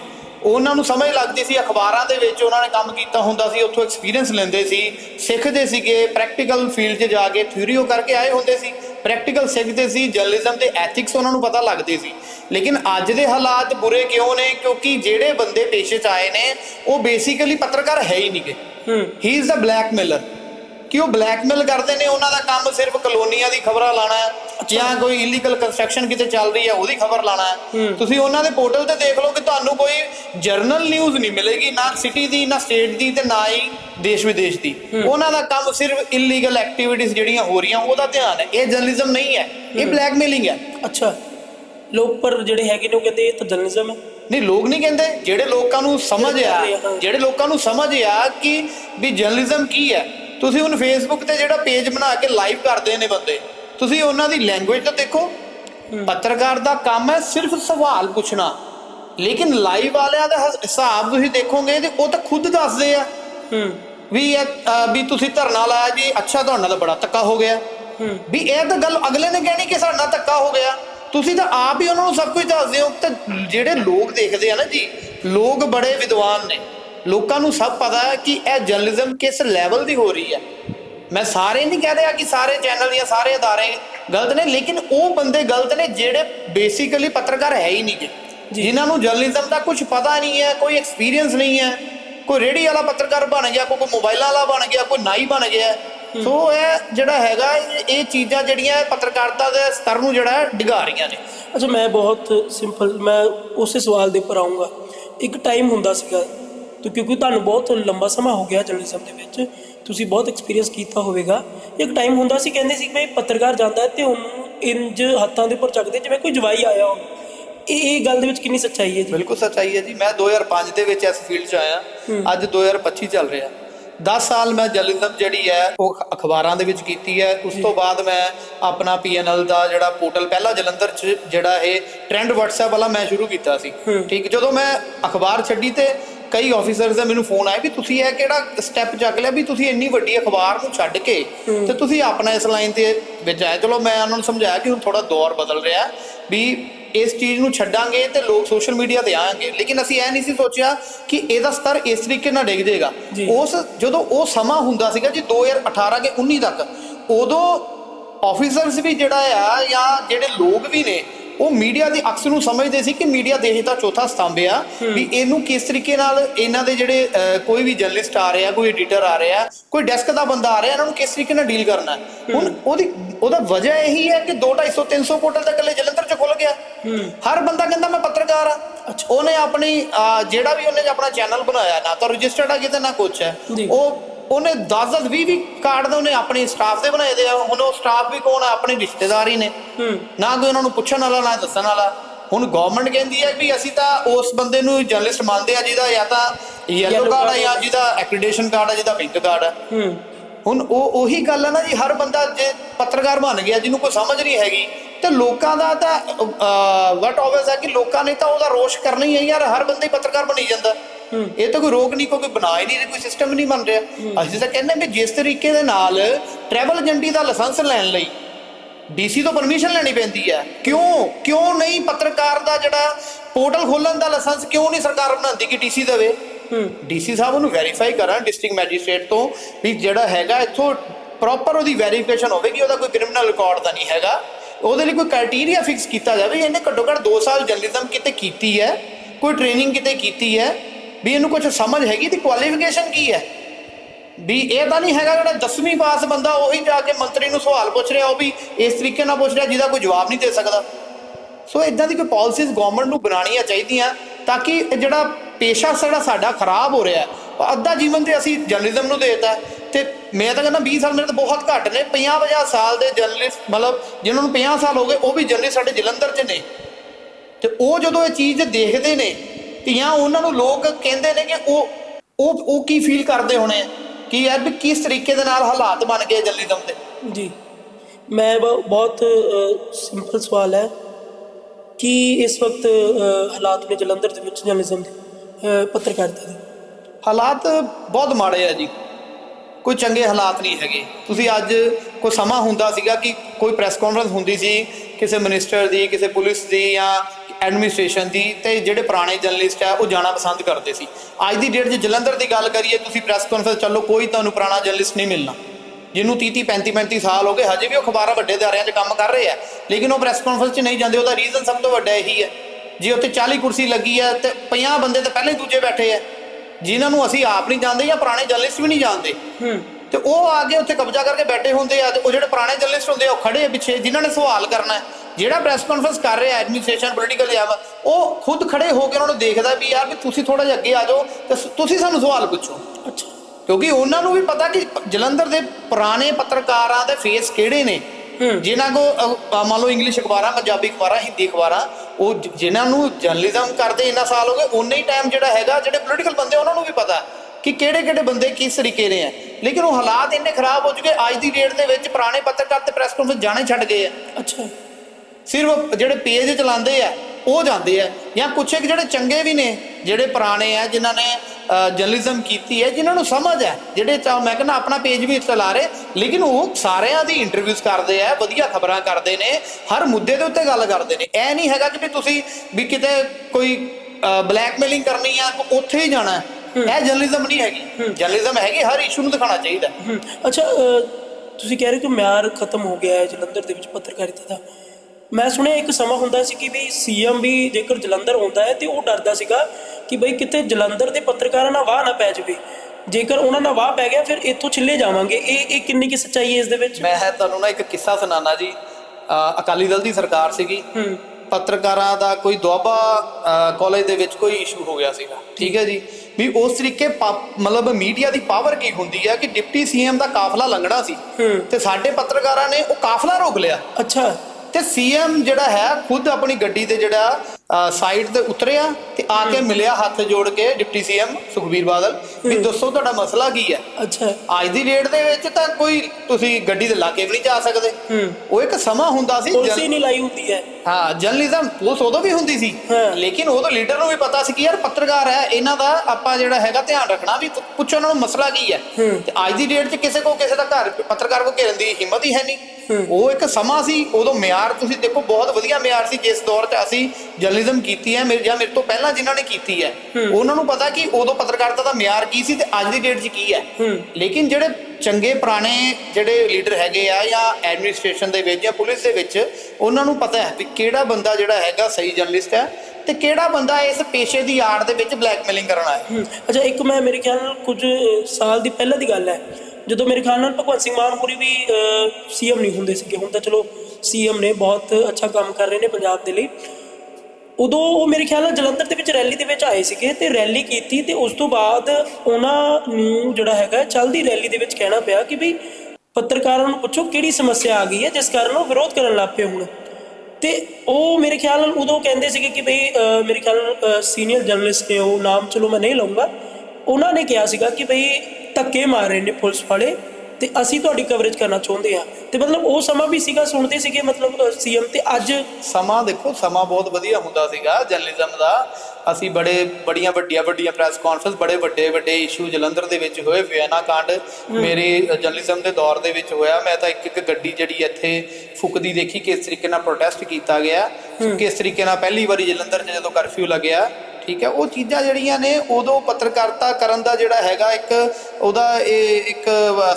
ਉਹਨਾਂ ਨੂੰ ਸਮਝ ਲੱਗਦੀ ਸੀ, ਅਖਬਾਰਾਂ ਦੇ ਵਿੱਚ ਉਹਨਾਂ ਨੇ ਕੰਮ ਕੀਤਾ ਹੁੰਦਾ ਸੀ, ਉੱਥੋਂ ਐਕਸਪੀਰੀਅੰਸ ਲੈਂਦੇ ਸੀ, ਸਿੱਖਦੇ ਸੀਗੇ ਪ੍ਰੈਕਟੀਕਲ ਫੀਲਡ 'ਚ ਜਾ ਕੇ ਥਿਊਰੀ ਉਹ ਕਰਕੇ ਆਏ ਹੁੰਦੇ ਸੀ ਪ੍ਰੈਕਟੀਕਲ ਸਿੱਖਦੇ ਸੀ ਜਰਨਲਿਜ਼ਮ ਦੇ ਐਥਿਕਸ ਉਹਨਾਂ ਨੂੰ ਪਤਾ ਲੱਗਦੇ ਸੀ। ਲੇਕਿਨ ਅੱਜ ਦੇ ਹਾਲਾਤ ਬੁਰੇ ਕਿਉਂ ਨੇ? ਕਿਉਂਕਿ ਜਿਹੜੇ ਬੰਦੇ ਪੇਸ਼ੇ 'ਚ ਆਏ ਨੇ, ਉਹ ਬੇਸਿਕਲੀ ਪੱਤਰਕਾਰ ਹੈ ਹੀ ਨਹੀਂਗੇ ਹੂੰ ਹੀ ਇਜ਼ ਦਾ ਬਲੈਕਮੇਲਰ ਕਿ ਉਹ ਬਲੈਕਮੇਲ ਕਰਦੇ ਨੇ? ਉਹਨਾਂ ਦਾ ਕੰਮ ਸਿਰਫ ਕਲੋਨੀਆਂ ਦੀ ਖਬਰਾਂ ਲਾਣਾ ਹੈ। ਜਾਂ ਕੋਈ ਇਲੀਗਲ ਕੰਸਟਰਕਸ਼ਨ ਕਿਤੇ ਚੱਲ ਰਹੀ ਹੈ ਉਹਦੀ ਖਬਰ ਲਾਣਾ ਹੈ। ਤੁਸੀਂ ਉਹਨਾਂ ਦੇ ਪੋਰਟਲ ਤੇ ਦੇਖ ਲਓ ਕਿ ਤੁਹਾਨੂੰ ਕੋਈ ਜਰਨਲ ਨਿਊਜ਼ ਨਹੀਂ ਮਿਲੇਗੀ ਨਾ ਸਿਟੀ ਦੀ ਨਾ ਸਟੇਟ ਦੀ ਤੇ ਨਾ ਹੀ ਦੇਸ਼ ਵਿਦੇਸ਼ ਦੀ। ਉਹਨਾਂ ਦਾ ਕੰਮ ਸਿਰਫ ਇਲੀਗਲ ਐਕਟੀਵਿਟੀਜ਼ ਜਿਹੜੀਆਂ ਹੋ ਰਹੀਆਂ ਉਹਦਾ ਧਿਆਨ ਹੈ। ਇਹ ਜਰਨਲਿਜ਼ਮ ਨਹੀਂ ਹੈ ਇਹ ਬਲੈਕਮੇਲਿੰਗ ਹੈ। ਅੱਛਾ। ਲੋਕ ਪਰ ਜਿਹੜੇ ਹੈਗੇ ਨੇ ਉਹ ਕਹਿੰਦੇ ਇਹ ਤਾਂ ਜਰਨਲਿਜ਼ਮ ਹੈ। ਨਹੀਂ ਲੋਕ ਨਹੀਂ ਕਹਿੰਦੇ। ਜਿਹੜੇ ਲੋਕਾਂ ਨੂੰ ਸਮਝ ਆ। ਜਿਹੜੇ ਲੋਕਾਂ ਨੂੰ ਸਮਝ ਆ ਕਿ ਵੀ ਜਰਨਲਿਜ਼ਮ ਕੀ ਹੈ ਤੁਸੀਂ ਹੁਣ ਫੇਸਬੁੱਕ ਤੇ ਜਿਹੜਾ ਪੇਜ ਬਣਾ ਕੇ ਲਾਈਵ ਕਰਦੇ ਨੇ ਬੰਦੇ ਤੁਸੀਂ ਉਹਨਾਂ ਦੀ ਲੈਂਗੁਏਜ ਤਾਂ ਦੇਖੋ। ਪੱਤਰਕਾਰ ਦਾ ਕੰਮ ਹੈ ਸਿਰਫ ਸਵਾਲ ਪੁੱਛਣਾ। ਲੇਕਿਨ ਲਾਈਵ ਵਾਲਿਆਂ ਦਾ ਹਿਸ- ਹਿਸਾਬ ਤੁਸੀਂ ਦੇਖੋਗੇ ਤੇ ਉਹ ਤਾਂ ਖੁਦ ਦੱਸਦੇ ਆ। ਵੀ ਇਹ ਵੀ ਤੁਸੀਂ ਧਰਨਾ ਲਾਇਆ ਜੀ ਅੱਛਾ ਤੁਹਾਡਾ ਤਾਂ ਬੜਾ ਧੱਕਾ ਹੋ ਗਿਆ। ਵੀ ਇਹ ਤਾਂ ਗੱਲ ਅਗਲੇ ਨੇ ਕਹਿਣੀ ਕਿ ਸਾਡਾ ਧੱਕਾ ਹੋ ਗਿਆ। ਤੁਸੀਂ ਤਾਂ ਆਪ ਹੀ ਉਹਨਾਂ ਨੂੰ ਸਭ ਕੁਝ ਦੱਸਦੇ ਹੋ। ਤੇ ਜਿਹੜੇ ਲੋਕ ਦੇਖਦੇ ਆ ਨਾ ਜੀ ਲੋਕ ਬੜੇ ਵਿਦਵਾਨ ਨੇ। ਲੋਕਾਂ ਨੂੰ ਸਭ ਪਤਾ ਹੈ ਕਿ ਇਹ ਜਰਨਲਿਜ਼ਮ ਕਿਸ ਲੈਵਲ ਦੀ ਹੋ ਰਹੀ ਹੈ। ਮੈਂ ਸਾਰੇ ਨਹੀਂ ਕਹਿ ਰਿਹਾ ਕਿ ਸਾਰੇ ਚੈਨਲ ਜਾਂ ਸਾਰੇ ਅਦਾਰੇ ਗਲਤ ਨੇ ਲੇਕਿਨ ਉਹ ਬੰਦੇ ਗਲਤ ਨੇ ਜਿਹੜੇ ਬੇਸਿਕਲੀ ਪੱਤਰਕਾਰ ਹੈ ਹੀ ਨਹੀਂ ਜਿਨ੍ਹਾਂ ਨੂੰ ਜਰਨਲਿਜ਼ਮ ਦਾ ਕੁਝ ਪਤਾ ਨਹੀਂ ਹੈ ਕੋਈ ਐਕਸਪੀਰੀਅੰਸ ਨਹੀਂ ਹੈ ਕੋਈ ਰੇੜੀ ਵਾਲਾ ਪੱਤਰਕਾਰ ਬਣ ਗਿਆ ਕੋਈ ਮੋਬਾਈਲਾਂ ਵਾਲਾ ਬਣ ਗਿਆ ਕੋਈ ਨਾਈ ਬਣ ਗਿਆ। ਸੋ ਇਹ ਜਿਹੜਾ ਹੈਗਾ ਇਹ ਚੀਜ਼ਾਂ ਜਿਹੜੀਆਂ ਪੱਤਰਕਾਰਤਾ ਦੇ ਸਤਰ ਨੂੰ ਜਿਹੜਾ ਡਿਗਾ ਰਹੀਆਂ ਨੇ। ਅੱਛਾ ਮੈਂ ਬਹੁਤ ਸਿੰਪਲ ਮੈਂ ਉਸੇ ਸਵਾਲ ਦੇ ਉੱਪਰ ਆਉਂਗਾ ਇੱਕ ਟਾਈਮ ਹੁੰਦਾ ਸੀਗਾ ਤੇ ਕਿਉਂਕਿ ਤੁਹਾਨੂੰ ਬਹੁਤ ਲੰਬਾ ਸਮਾਂ ਹੋ ਗਿਆ ਜਰਨਲਿਜ਼ਮ ਦੇ ਵਿੱਚ ਤੁਸੀਂ ਬਹੁਤ ਐਕਸਪੀਰੀਅੰਸ ਕੀਤਾ ਹੋਵੇਗਾ। ਇੱਕ ਟਾਈਮ ਹੁੰਦਾ ਸੀ ਕਹਿੰਦੇ ਸੀ ਭਈ ਪੱਤਰਕਾਰ ਜਾਂਦਾ ਤੇ ਉਹਨੂੰ ਇੰਜ ਹੱਥਾਂ ਦੇ ਉੱਪਰ ਚੱਕਦੇ ਜਿਵੇਂ ਕੋਈ ਜਵਾਈ ਆਇਆ ਹੋਵੇ। ਇਹ ਇਹ ਗੱਲ ਦੇ ਵਿੱਚ ਕਿੰਨੀ ਸੱਚਾਈ ਹੈ ਜੀ? ਬਿਲਕੁਲ ਸੱਚਾਈ ਹੈ ਜੀ। ਮੈਂ 2005 ਦੇ ਵਿੱਚ ਇਸ ਫੀਲਡ 'ਚ ਆਇਆ। ਅੱਜ 2025 ਚੱਲ ਰਿਹਾ। 10 ਸਾਲ ਮੈਂ ਜਰਨਲਿਜ਼ਮ ਜਿਹੜੀ ਹੈ ਉਹ ਅਖ- ਅਖਬਾਰਾਂ ਦੇ ਵਿੱਚ ਕੀਤੀ ਹੈ। ਉਸ ਤੋਂ ਬਾਅਦ ਮੈਂ ਆਪਣਾ ਪੀਐਨਐਲ ਦਾ ਜਿਹੜਾ ਪੋਰਟਲ ਪਹਿਲਾ ਜਲੰਧਰ 'ਚ ਜਿਹੜਾ ਇਹ ਟ੍ਰੈਂਡ WhatsApp ਵਾਲਾ ਮੈਂ ਸ਼ੁਰੂ ਕੀਤਾ ਸੀ। ਠੀਕ ਜਦੋਂ ਮੈਂ ਅਖਬਾਰ ਛੱਡੀ ਤੇ ਕਈ ਆਫੀਸਰਸ ਦਾ ਮੈਨੂੰ ਫੋਨ ਆਇਆ ਵੀ ਤੁਸੀਂ ਇਹ ਕਿਹੜਾ ਸਟੈਪ ਚੱਕ ਲਿਆ ਵੀ ਤੁਸੀਂ ਇੰਨੀ ਵੱਡੀ ਅਖਬਾਰ ਨੂੰ ਛੱਡ ਕੇ ਤੇ ਤੁਸੀਂ ਆਪਣਾ ਇਸ ਲਾਈਨ ਤੇ ਵਿੱਚ ਆਏ। ਚਲੋ ਮੈਂ ਉਹਨਾਂ ਨੂੰ ਸਮਝਾਇਆ ਕਿ ਹੁਣ ਥੋੜਾ ਦੌਰ ਬਦਲ ਰਿਹਾ ਵੀ ਇਸ ਚੀਜ਼ ਨੂੰ ਛੱਡਾਂਗੇ ਤੇ ਲੋਕ ਸੋਸ਼ਲ ਮੀਡੀਆ ਤੇ ਆਣਗੇ ਲੇਕਿਨ ਅਸੀਂ ਇਹ ਨਹੀਂ ਸੀ ਸੋਚਿਆ ਕਿ ਇਹਦਾ ਸਤਰ ਇਸ ਤਰੀਕੇ ਨਾਲ ਡਿੱਗ ਜਾਏਗਾ। ਉਸ ਜਦੋਂ ਉਹ ਸਮਾਂ ਹੁੰਦਾ ਸੀਗਾ ਜੀ 2018 ਕੇ 19 ਤੱਕ ਉਦੋਂ ਆਫੀਸਰਸ ਵੀ ਜਿਹੜਾ ਆ ਜਾਂ ਜਿਹੜੇ ਲੋਕ ਵੀ ਨੇ ਉਹ ਮੀਡੀਆ ਦੀ ਅਕਸ ਨੂੰ ਸਮਝਦੇ ਸੀ ਕਿ ਮੀਡੀਆ ਦੇਸ਼ ਦਾ ਚੌਥਾ ਸਤੰਭ ਆ ਵੀ ਇਹਨੂੰ ਕਿਸ ਤਰੀਕੇ ਨਾਲ ਇਹਨਾਂ ਦੇ ਜਿਹੜੇ ਕੋਈ ਵੀ ਜਰਨਲਿਸਟ ਆ ਰਿਹਾ ਕੋਈ ਐਡੀਟਰ ਆ ਰਿਹਾ ਕੋਈ ਡੈਸਕ ਦਾ ਬੰਦਾ ਆ ਰਿਹਾ ਇਹਨਾਂ ਨੂੰ ਕਿਸ ਤਰੀਕੇ ਨਾਲ ਡੀਲ ਕਰਨਾ। ਹੁਣ ਉਹਦੀ ਉਹਦਾ ਵਜ੍ਹਾ ਇਹੀ ਹੈ ਕਿ 2 250 300 ਪੋਰਟਲ ਤਾਂ ਇਕੱਲੇ ਜਲੰਧਰ ਚ ਗਿਆ। ਹਰ ਬੰਦਾ ਕਹਿੰਦਾ ਮੈਂ ਪੱਤਰਕਾਰ ਆ। ਉਹਨੇ ਆਪਣੀ ਜਿਹੜਾ ਵੀ ਉਹਨੇ ਆਪਣਾ ਚੈਨਲ ਬਣਾਇਆ ਨਾ ਤਾਂ ਰਜਿਸਟਰਡ ਆ ਕਿਤੇ ਨਾ ਕੁਛ ਹੈ। ਉਹ ਉਹਨੇ 10 10 20 20 ਕਾਰਡ ਤਾਂ ਉਹਨੇ ਆਪਣੇ ਸਟਾਫ ਦੇ ਬਣਾਏ ਦੇ ਆ। ਹੁਣ ਉਹ ਸਟਾਫ ਵੀ ਕੌਣ ਆ? ਆਪਣੇ ਰਿਸ਼ਤੇਦਾਰ ਹੀ ਨੇ। ਨਾ ਕੋਈ ਉਹਨਾਂ ਨੂੰ ਪੁੱਛਣ ਵਾਲਾ ਨਾ ਦੱਸਣ ਵਾਲਾ। ਹੁਣ ਗਵਰਨਮੈਂਟ ਕਹਿੰਦੀ ਹੈ ਵੀ ਅਸੀਂ ਤਾਂ ਉਸ ਬੰਦੇ ਨੂੰ ਜਰਨਲਿਸਟ ਮੰਨਦੇ ਆ ਜਿਹਦਾ ਜਾਂ ਤਾਂ ਯੈਲੋ ਕਾਰਡ ਆ ਜਾਂ ਜਿਹਦਾ ਐਕ੍ਰੀਡੇਸ਼ਨ ਕਾਰਡ ਆ ਜਿਹਦਾ ਪਿੰਕ ਕਾਰਡ ਆ। ਹੁਣ ਉਹ ਉਹੀ ਗੱਲ ਹੈ ਨਾ ਜੀ ਹਰ ਬੰਦਾ ਜੇ ਪੱਤਰਕਾਰ ਬਣ ਗਿਆ ਜਿਹਨੂੰ ਕੋਈ ਸਮਝ ਨਹੀਂ ਹੈਗੀ ਤੇ ਲੋਕਾਂ ਦਾ ਤਾਂ ਵਟ ਆਬਵੀਅਸ ਹੈ ਕਿ ਲੋਕਾਂ ਨੇ ਤਾਂ ਉਹਦਾ ਰੋਸ਼ ਕਰਨਾ ਹੀ ਹੈ ਯਾਰ ਹਰ ਬੰਦਾ ਪੱਤਰਕਾਰ ਬਣੀ ਜਾਂਦਾ। ਇਹ ਤਾਂ ਕੋਈ ਰੋਕ ਨਹੀਂ ਕੋਈ ਬਣਾ ਹੀ ਨਹੀਂ ਕੋਈ ਸਿਸਟਮ ਨਹੀਂ ਬਣ ਰਿਹਾ। ਅਸੀਂ ਤਾਂ ਕਹਿੰਦੇ ਵੀ ਜਿਸ ਤਰੀਕੇ ਦੇ ਨਾਲ ਟਰੈਵਲ ਏਜੰਟੀ ਦਾ ਲਾਇਸੈਂਸ ਲੈਣ ਲਈ ਡੀਸੀ ਤੋਂ ਪਰਮਿਸ਼ਨ ਲੈਣੀ ਪੈਂਦੀ ਹੈ। ਕਿਉਂ? ਕਿਉਂ ਨਹੀਂ ਪੱਤਰਕਾਰ ਦਾ ਜਿਹੜਾ ਪੋਰਟਲ ਖੋਲਣ ਦਾ ਲਾਇਸੈਂਸ ਕਿਉਂ ਨਹੀਂ ਸਰਕਾਰ ਬਣਾਉਂਦੀ ਕਿ ਡੀਸੀ ਦੇਵੇ? ਡੀਸੀ ਸਾਹਿਬ ਉਹਨੂੰ ਵੈਰੀਫਾਈ ਕਰਨ ਡਿਸਟ੍ਰਿਕਟ ਮੈਜਿਸਟ੍ਰੇਟ ਤੋਂ ਵੀ ਜਿਹੜਾ ਹੈਗਾ ਇੱਥੋਂ ਪ੍ਰੋਪਰ ਉਹਦੀ ਵੈਰੀਫਿਕੇਸ਼ਨ ਹੋਵੇ ਕਿ ਉਹਦਾ ਕੋਈ ਕ੍ਰਿਮੀਨਲ ਰਿਕਾਰਡ ਤਾਂ ਨਹੀਂ ਹੈਗਾ। ਉਹਦੇ ਲਈ ਕੋਈ ਕ੍ਰਾਈਟੇਰੀਆ ਫਿਕਸ ਕੀਤਾ ਜਾਵੇ, ਇਹਨੇ ਘੱਟੋ ਘੱਟ 2 ਸਾਲ ਜਰਨਲਿਜ਼ਮ ਕਿਤੇ ਕੀਤੀ ਹੈ, ਕੋਈ ਟ੍ਰੇਨਿੰਗ ਕਿਤੇ ਕੀਤੀ ਹੈ, ਵੀ ਇਹਨੂੰ ਕੁਝ ਸਮਝ ਹੈਗੀ ਤੇ ਕੁਆਲੀਫਿਕੇਸ਼ਨ ਕੀ ਹੈ? ਵੀ ਇਹ ਤਾਂ ਨਹੀਂ ਹੈਗਾ ਜਿਹੜਾ 10ਵੀਂ ਪਾਸ ਬੰਦਾ ਉਹੀ ਜਾ ਕੇ ਮੰਤਰੀ ਨੂੰ ਸਵਾਲ ਪੁੱਛ ਰਿਹਾ, ਉਹ ਵੀ ਇਸ ਤਰੀਕੇ ਨਾਲ ਪੁੱਛ ਰਿਹਾ ਜਿਹਦਾ ਕੋਈ ਜਵਾਬ ਨਹੀਂ ਦੇ ਸਕਦਾ। ਸੋ ਇਦਾਂ ਦੀ ਕੋਈ ਪਾਲਿਸੀਜ਼ ਗਵਰਨਮੈਂਟ ਨੂੰ ਬਣਾਉਣੀਆਂ ਚਾਹੀਦੀਆਂ ਤਾਂ ਕਿ ਜਿਹੜਾ ਪੇਸ਼ਾ ਸਾਡਾ ਸਾਡਾ ਖਰਾਬ ਹੋ ਰਿਹਾ ਅੱਧਾ ਜੀਵਨ ਤੇ ਅਸੀਂ ਜਰਨਲਿਜ਼ਮ ਨੂੰ ਦੇਤਾ ਤੇ ਮੈਂ ਤਾਂ ਕਹਿੰਦਾ 20 ਸਾਲ ਮੇਰੇ ਤਾਂ ਬਹੁਤ ਘੱਟ ਨੇ 50 50 ਸਾਲ ਦੇ ਜਰਨਲਿਸਟ ਮਤਲਬ ਜਿਨ੍ਹਾਂ ਨੂੰ 50 ਸਾਲ ਹੋ ਗਏ, ਉਹ ਵੀ ਜਰਨਲਿਸਟ ਸਾਡੇ ਜਲੰਧਰ 'ਚ ਨੇ। ਤੇ ਉਹ ਜਦੋਂ ਇਹ ਚੀਜ਼ ਦੇਖਦੇ ਨੇ ਜਾਂ ਉਹਨਾਂ ਨੂੰ ਲੋਕ ਕਹਿੰਦੇ ਨੇ ਕਿ ਉਹ ਉਹ ਉਹ ਕੀ ਫੀਲ ਕਰਦੇ ਹੋਣੇ ਆ? ਕਿ ਯਾਰ ਵੀ ਕਿਸ ਤਰੀਕੇ ਦੇ ਨਾਲ ਹਾਲਾਤ ਬਣ ਗਏ ਜਰਨਲਿਜ਼ਮ ਦੇ? ਜੀ, ਮੈਂ ਬ- ਬਹੁਤ ਸਿੰਪਲ ਸਵਾਲ ਹੈ ਕਿ ਇਸ ਵਕਤ ਹਾਲਾਤ ਨੇ ਜਲੰਧਰ ਦੇ ਵਿੱਚ ਜਰਨਲਿਜ਼ਮ ਦੇ? ਪੱਤਰਕਾਰਿਤਾ ਦੇ। ਹਾਲਾਤ ਬਹੁਤ ਮਾੜੇ ਆ ਜੀ। ਕੋਈ ਚੰਗੇ ਹਾਲਾਤ ਨਹੀਂ ਹੈਗੇ। ਤੁਸੀਂ ਅੱਜ ਕੋਈ ਸਮਾਂ ਹੁੰਦਾ ਸੀਗਾ ਕਿ ਕੋਈ ਪ੍ਰੈਸ ਕਾਨਫਰੰਸ ਹੁੰਦੀ ਸੀ, ਕਿਸੇ ਮਿਨਿਸਟਰ ਦੀ, ਕਿਸੇ ਪੁਲਿਸ ਦੀ ਜਾਂ ਐਡਮਿਨਿਸਟ੍ਰੇਸ਼ਨ ਦੀ, ਤੇ ਜਿਹੜੇ ਪੁਰਾਣੇ ਜਰਨਲਿਸਟ ਆ, ਉਹ ਜਾਣਾ ਪਸੰਦ ਕਰਦੇ ਸੀ। ਅੱਜ ਦੀ ਡੇਟ 'ਚ ਜਲੰਧਰ ਦੀ ਗੱਲ ਕਰੀਏ, ਤੁਸੀਂ ਪ੍ਰੈਸ ਕਾਨਫਰੰਸ ਚੱਲੋ, ਕੋਈ ਤੁਹਾਨੂੰ ਪੁਰਾਣਾ ਜਰਨਲਿਸਟ ਨਹੀਂ ਮਿਲਣਾ। ਜਿਹਨੂੰ 30 30 35 35 ਸਾਲ ਹੋ ਗਏ, ਹਜੇ ਵੀ ਉਹ ਅਖਬਾਰਾਂ ਵੱਡੇ ਅਦਾਰਿਆਂ 'ਚ ਕੰਮ ਕਰ ਰਹੇ ਆ। ਲੇਕਿਨ ਉਹ ਪ੍ਰੈਸ ਕਾਨਫਰੰਸ 'ਚ ਨਹੀਂ ਜਾਂਦੇ, ਉਹਦਾ ਰੀਜ਼ਨ ਸਭ ਤੋਂ ਵੱਡਾ ਇਹੀ ਹੈ। ਜੇ ਉੱਥੇ 40 ਕੁਰਸੀ ਲੱਗੀ ਹੈ ਤੇ 50 ਬੰਦੇ ਤਾਂ ਪਹਿਲਾਂ ਹੀ ਦੂਜੇ ਬੈਠੇ ਆ। ਜਿਨ੍ਹਾਂ ਨੂੰ ਅਸੀਂ ਆਪ ਨਹੀਂ ਜਾਣਦੇ ਜਾਂ ਪੁਰਾਣੇ ਜਰਨਲਿਸਟ ਵੀ ਨਹੀਂ ਜਾਣਦੇ। ਤੇ ਉਹ ਆ ਕੇ ਉੱਥੇ ਕਬਜ਼ਾ ਕਰਕੇ ਬੈਠੇ ਹੁੰਦੇ ਆ ਤੇ ਉਹ ਜਿਹੜੇ ਪੁਰਾਣੇ ਜਰਨਲਿਸਟ ਹੁੰਦੇ ਆ ਉਹ ਖੜੇ ਆ ਪਿੱਛੇ ਜਿਨ੍ਹਾਂ ਨੇ ਸਵਾਲ ਕਰਨਾ ਜਿਹੜਾ ਪ੍ਰੈਸ ਕਾਨਫਰੰਸ ਕਰ ਰਿਹਾ ਐਡਮਿਨਿਸਟ੍ਰੇਸ਼ਨ ਪੋਲੀਟੀਕਲ ਜਾਂ ਉਹ ਖੁਦ ਖੜੇ ਹੋ ਕੇ ਉਹਨਾਂ ਨੂੰ ਦੇਖਦਾ ਵੀ ਯਾਰ ਵੀ ਤੁਸੀਂ ਥੋੜਾ ਜਿਹਾ ਅੱਗੇ ਆ ਜਾਓ ਤੇ ਤੁਸੀਂ ਸਾਨੂੰ ਸਵਾਲ ਪੁੱਛੋ। ਅੱਛਾ। ਕਿਉਂਕਿ ਉਹਨਾਂ ਨੂੰ ਵੀ ਪਤਾ ਕਿ ਜਲੰਧਰ ਦੇ ਪੁਰਾਣੇ ਪੱਤਰਕਾਰਾਂ ਦੇ ਫੇਸ ਕਿਹੜੇ ਨੇ। ਜਿਨ੍ਹਾਂ ਕੋ ਅਹ, ਮੰਨ ਲਓ ਇੰਗਲਿਸ਼ ਅਖਬਾਰਾਂ ਪੰਜਾਬੀ ਅਖਬਾਰਾਂ ਹਿੰਦੀ ਅਖਬਾਰਾਂ ਉਹ ਜ- ਜਿਨ੍ਹਾਂ ਨੂੰ ਜਰਨਲਿਜ਼ਮ ਕਰਦੇ ਇੰਨਾ ਸਾਲ ਹੋ ਗਏ ਉਨੇ ਹੀ ਟਾਈਮ ਜਿਹੜਾ ਹੈਗਾ ਜਿਹੜੇ ਪੋਲੀਟੀਕਲ ਬੰਦੇ ਉਹਨਾਂ ਨੂੰ ਵੀ ਪਤਾ ਕਿ ਕਿਹੜੇ ਕਿਹੜੇ ਬੰਦੇ ਕਿਸ ਤਰੀਕੇ ਦੇ ਆ। ਲੇਕਿਨ ਉਹ ਹਾਲਾਤ ਇੰਨੇ ਖਰਾਬ ਹੋ ਚੁੱਕੇ ਅੱਜ ਦੀ ਡੇਟ ਦੇ ਵਿੱਚ ਪੁਰਾਣੇ ਪੱਤਰਕਾਰ ਤੇ ਪ੍ਰੈਸ ਕਾਨਫਰੰਸ ਜਾਣੇ ਛੱਡ ਗਏ ਆ। ਅੱਛਾ। ਸਿਰਫ ਜਿਹੜੇ ਪੇਜ ਚਲਾਉਂਦੇ ਆ ਉਹ ਜਾਂਦੇ ਆ। ਜਾਂ ਕੁਛ ਇੱਕ ਜਿਹੜੇ ਚੰਗੇ ਵੀ ਨੇ ਜਿਹੜੇ ਪੁਰਾਣੇ ਆ ਜਿਨ੍ਹਾਂ ਨੇ ਜਰਨਲਿਜ਼ਮ ਕੀਤੀ ਹੈ ਜਿਨ੍ਹਾਂ ਨੂੰ ਸਮਝ ਹੈ। ਜਿਹੜੇ ਚਾ ਮੈਂ ਕਹਿੰਦਾ ਆਪਣਾ ਪੇਜ ਵੀ ਚਲਾ ਰਹੇ ਲੇਕਿਨ ਉਹ ਸਾਰਿਆਂ ਦੀ ਇੰਟਰਵਿਊਜ਼ ਕਰਦੇ ਆ ਵਧੀਆ ਖਬਰਾਂ ਕਰਦੇ ਨੇ ਹਰ ਮੁੱਦੇ ਦੇ ਉੱਤੇ ਗੱਲ ਕਰਦੇ ਨੇ। ਇਹ ਨਹੀਂ ਹੈਗਾ ਕਿ ਵੀ ਤੁਸੀਂ ਵੀ ਕਿਤੇ ਕੋਈ ਬਲੈਕਮੇਲਿੰਗ ਕਰਨੀ ਆ ਉੱਥੇ ਹੀ ਜਾਣਾ। ਇਹ ਜਰਨਲਿਜ਼ਮ ਨਹੀਂ ਹੈਗੀ। ਜਰਨਲਿਜ਼ਮ ਹੈਗੀ ਹਰ ਇਸ਼ੂ ਨੂੰ ਦਿਖਾਉਣਾ ਚਾਹੀਦਾ। ਅੱਛਾ ਤੁਸੀਂ ਕਹਿ ਰਹੇ ਕਿ ਮਿਆਰ ਖਤਮ ਹੋ ਗਿਆ ਹੈ ਜਲੰਧਰ ਦੇ ਵਿੱਚ ਪੱਤਰਕਾਰਿਤਾ ਦਾ। ਮੈਂ ਸੁਣਿਆ ਇੱਕ ਸਮਾਂ ਹੁੰਦਾ ਸੀ ਕਿ ਵੀ ਸੀਐਮ ਵੀ ਜੇਕਰ ਜਲੰਧਰ ਹੁੰਦਾ ਹੈ ਤੇ ਉਹ ਡਰਦਾ ਸੀਗਾ ਕਿ ਬਈ ਕਿਤੇ ਜਲੰਧਰ ਦੇ ਪੱਤਰਕਾਰਾਂ ਨਾਲ ਵਾਹ ਨਾ ਪੈ ਜਾਵੇ। ਜੇਕਰ ਉਹਨਾਂ ਨਾਲ ਵਾਹ ਪੈ ਗਿਆ ਫਿਰ ਇੱਥੋਂ ਛਿੱਲੇ ਜਾਵਾਂਗੇ। ਇਹ ਇਹ ਕਿੰਨੀ ਕੀ ਸੱਚਾਈ ਹੈ ਇਸ ਦੇ ਵਿੱਚ? ਮੈਂ ਤੁਹਾਨੂੰ ਨਾ ਇੱਕ ਕਿੱਸਾ ਸੁਣਾਣਾ ਜੀ। ਅਕਾਲੀ ਦਲ ਦੀ ਸਰਕਾਰ ਸੀਗੀ। ਪੱਤਰਕਾਰਾਂ ਦਾ ਕੋਈ ਦੁਆਬਾ ਕਾਲਜ ਦੇ ਵਿੱਚ ਕੋਈ ਇਸ਼ੂ ਹੋ ਗਿਆ ਸੀਗਾ। ਠੀਕ ਹੈ ਜੀ? ਵੀ ਉਸ ਤਰੀਕੇ ਮਤਲਬ ਮੀਡੀਆ ਦੀ ਪਾਵਰ ਕੀ ਹੁੰਦੀ ਹੈ ਕਿ ਡਿਪਟੀ ਸੀਐਮ ਦਾ ਕਾਫਲਾ ਲੰਘਣਾ ਸੀ। ਤੇ ਸਾਡੇ ਪੱਤਰਕਾਰਾਂ ਨੇ ਉਹ ਕਾਫਲਾ ਰੋਕ ਲਿਆ। ਅੱਛਾ। ਤੇ ਸੀਐਮ ਜਿਹੜਾ ਹੈ ਖੁਦ ਆਪਣੀ ਗੱਡੀ ਤੇ ਜਿਹੜਾ ਸਾਈਡ ਤੇ ਉਤਰਿਆ ਤੇ ਆ ਕੇ ਮਿਲਿਆ ਹੱਥ ਜੋੜ ਕੇ ਡਿਪਟੀ ਸੀਐਮ ਸੁਖਬੀਰ ਬਾਦਲ ਵੀ ਦੱਸੋ ਤੁਹਾਡਾ ਮਸਲਾ ਕੀ ਹੈ? ਅੱਛਾ। ਅੱਜ ਦੀ ਡੇਟ ਦੇ ਵਿੱਚ ਤਾਂ ਕੋਈ ਤੁਸੀਂ ਗੱਡੀ ਦੇ ਲਾਗੇ ਵੀ ਨਹੀਂ ਜਾ ਸਕਦੇ। ਉਹ ਇੱਕ ਸਮਾਂ ਹੁੰਦਾ ਸੀ ਪੁਲਿਸ ਹੀ ਨਹੀਂ ਲਾਈ ਹੁੰਦੀ ਹੈ। ਹਾਂ ਜਰਨਲਿਜ਼ਮ ਪੁਲਿਸ ਉਦੋਂ ਵੀ ਹੁੰਦੀ ਸੀ। ਲੇਕਿਨ ਉਦੋਂ ਲੀਡਰ ਨੂੰ ਵੀ ਪਤਾ ਸੀ ਕਿ ਯਾਰ ਪੱਤਰਕਾਰ ਹੈ ਇਹਨਾਂ ਦਾ ਆਪਾਂ ਜਿਹੜਾ ਹੈਗਾ ਧਿਆਨ ਰੱਖਣਾ ਵੀ ਪੁੱਛੋ ਉਹਨਾਂ ਨੂੰ ਮਸਲਾ ਕੀ ਹੈ। ਹੂੰ। ਤੇ ਅੱਜ ਦੀ ਡੇਟ 'ਚ ਕਿਸੇ ਕੋ ਕਿਸੇ ਦਾ ਘਰ ਪੱਤਰਕਾਰ ਕੋ ਘੇਰਨ ਦੀ ਹਿੰਮਤ ਹੀ ਹੈ ਨਹੀਂ। ਉਹ ਇੱਕ ਸਮਾਂ ਸੀ ਉਦੋਂ ਮਿਆਰ ਤੁਸੀਂ ਦੇਖੋ ਬਹੁਤ ਵਧੀਆ ਮਿਆਰ ਸੀ ਜਿਸ ਦੌਰ 'ਚ ਅਸੀਂ ਜਰਨਲਿਜ਼ਮ ਕੀਤੀ ਹੈ ਮੇਰੇ ਜਾਂ ਮੇਰੇ ਤੋਂ ਪਹਿਲਾਂ ਜਿਨ੍ਹਾਂ ਨੇ ਕੀਤੀ ਹੈ ਉਹਨਾਂ ਨੂੰ ਪਤਾ ਕਿ ਉਦੋਂ ਪੱਤਰਕਾਰਤਾ ਦਾ ਮਿਆਰ ਕੀ ਸੀ ਤੇ ਅੱਜ ਦੀ ਡੇਟ 'ਚ ਕੀ ਹੈ। ਲੇਕਿਨ ਜਿਹੜੇ ਚੰਗੇ ਪੁਰਾਣੇ ਜਿਹੜੇ ਲੀਡਰ ਹੈਗੇ ਆ ਜਾਂ ਐਡਮਿਨਿਸਟ੍ਰੇਸ਼ਨ ਦੇ ਵਿੱਚ ਜਾਂ ਪੁਲਿਸ ਦੇ ਵਿੱਚ ਉਹਨਾਂ ਨੂੰ ਪਤਾ ਹੈ ਵੀ ਕਿਹੜਾ ਬੰਦਾ ਜਿਹੜਾ ਹੈਗਾ ਸਹੀ ਜਰਨਲਿਸਟ ਹੈ ਤੇ ਕਿਹੜਾ ਬੰਦਾ ਇਸ ਪੇਸ਼ੇ ਦੀ ਆੜ ਦੇ ਵਿੱਚ ਬਲੈਕਮੇਲਿੰਗ ਕਰਨ ਆਇਆ। ਅੱਛਾ ਇੱਕ ਮੈਂ ਮੇਰੇ ਖਿਆਲ ਨਾਲ ਕੁਝ ਸਾਲ ਦੀ ਪਹਿਲਾਂ ਦੀ ਗੱਲ ਹੈ। ਜਦੋਂ ਮੇਰੇ ਖਿਆਲ ਨਾਲ ਭਗਵੰਤ ਸਿੰਘ ਮਾਨ ਹੋਰੀ ਵੀ ਸੀਐਮ ਨਹੀਂ ਹੁੰਦੇ ਸੀਗੇ ਹੁਣ ਤਾਂ ਚਲੋ ਸੀਐਮ ਨੇ ਬਹੁਤ ਅੱਛਾ ਕੰਮ ਕਰ ਰਹੇ ਨੇ ਪੰਜਾਬ ਦੇ ਲਈ। ਉਦੋਂ ਉਹ ਮੇਰੇ ਖਿਆਲ ਨਾਲ ਜਲੰਧਰ ਦੇ ਵਿੱਚ ਰੈਲੀ ਦੇ ਵਿੱਚ ਆਏ ਸੀਗੇ ਤੇ ਰੈਲੀ ਕੀਤੀ ਤੇ ਉਸ ਤੋਂ ਬਾਅਦ ਉਹਨਾਂ ਨੂੰ ਜਿਹੜਾ ਹੈਗਾ ਚਲਦੀ ਰੈਲੀ ਦੇ ਵਿੱਚ ਕਹਿਣਾ ਪਿਆ ਕਿ ਵੀ ਪੱਤਰਕਾਰਾਂ ਨੂੰ ਪੁੱਛੋ ਕਿਹੜੀ ਸਮੱਸਿਆ ਆ ਗਈ ਹੈ, ਜਿਸ ਕਾਰਨ ਉਹ ਵਿਰੋਧ ਕਰਨ ਲੱਗ ਪਏ ਹੁਣ। ਤੇ ਉਹ ਮੇਰੇ ਖਿਆਲ ਨਾਲ ਉਦੋਂ ਕਹਿੰਦੇ ਸੀਗੇ ਕਿ ਭਈ ਮੇਰੇ ਖਿਆਲ ਨਾਲ ਸੀਨੀਅਰ ਜਰਨਲਿਸਟ ਨੇ ਉਹ ਨਾਮ ਚਲੋ ਮੈਂ ਨਹੀਂ ਲਵਾਂਗਾ ਉਹਨਾਂ ਨੇ ਕਿਹਾ ਸੀਗਾ ਕਿ ਭਈ ਧੱਕੇ ਮਾਰ ਰਹੇ ਨੇ ਪੁਲਿਸ ਵਾਲੇ। ਤੇ ਅਸੀਂ ਤੁਹਾਡੀ ਕਵਰੇਜ ਕਰਨਾ ਚਾਹੁੰਦੇ ਆ ਤੇ ਮਤਲਬ ਉਹ ਸਮਾਂ ਵੀ ਸੀਗਾ ਸੁਣਦੇ ਸੀਗੇ ਮਤਲਬ ਸੀਐਮ ਤੇ ਅੱਜ? ਸਮਾਂ ਦੇਖੋ ਸਮਾਂ ਬਹੁਤ ਵਧੀਆ ਹੁੰਦਾ ਸੀਗਾ ਜਰਨਲਿਜ਼ਮ ਦਾ। ਅਸੀਂ ਬੜੇ ਬੜੀਆਂ ਵੱਡੀਆਂ ਵੱਡੀਆਂ ਪ੍ਰੈਸ ਕਾਨਫਰੰਸ ਬੜੇ ਵੱਡੇ ਵੱਡੇ ਇਸ਼ੂ ਜਲੰਧਰ ਦੇ ਵਿੱਚ ਹੋਏ ਵਿਆਨਾ ਕਾਂਡ ਮੇਰੇ ਜਰਨਲਿਜ਼ਮ ਦੇ ਦੌਰ ਦੇ ਵਿੱਚ ਹੋਇਆ। ਮੈਂ ਤਾਂ ਇੱਕ ਇੱਕ ਗੱਡੀ ਜਿਹੜੀ ਇੱਥੇ ਫੁੱਕਦੀ ਦੇਖੀ ਕਿਸ ਤਰੀਕੇ ਨਾਲ ਪ੍ਰੋਟੈਸਟ ਕੀਤਾ ਗਿਆ। ਕਿਸ ਤਰੀਕੇ ਨਾਲ ਪਹਿਲੀ ਵਾਰੀ ਜਲੰਧਰ 'ਚ ਜਦੋਂ ਕਰਫਿਊ ਲੱਗਿਆ ਠੀਕ ਹੈ ਉਹ ਚੀਜ਼ਾਂ ਜਿਹੜੀਆਂ ਨੇ ਉਦੋਂ ਪੱਤਰਕਾਰਤਾ ਕਰਨ ਦਾ ਜਿਹੜਾ ਹੈਗਾ ਇੱਕ ਉਹਦਾ ਇਹ ਇੱਕ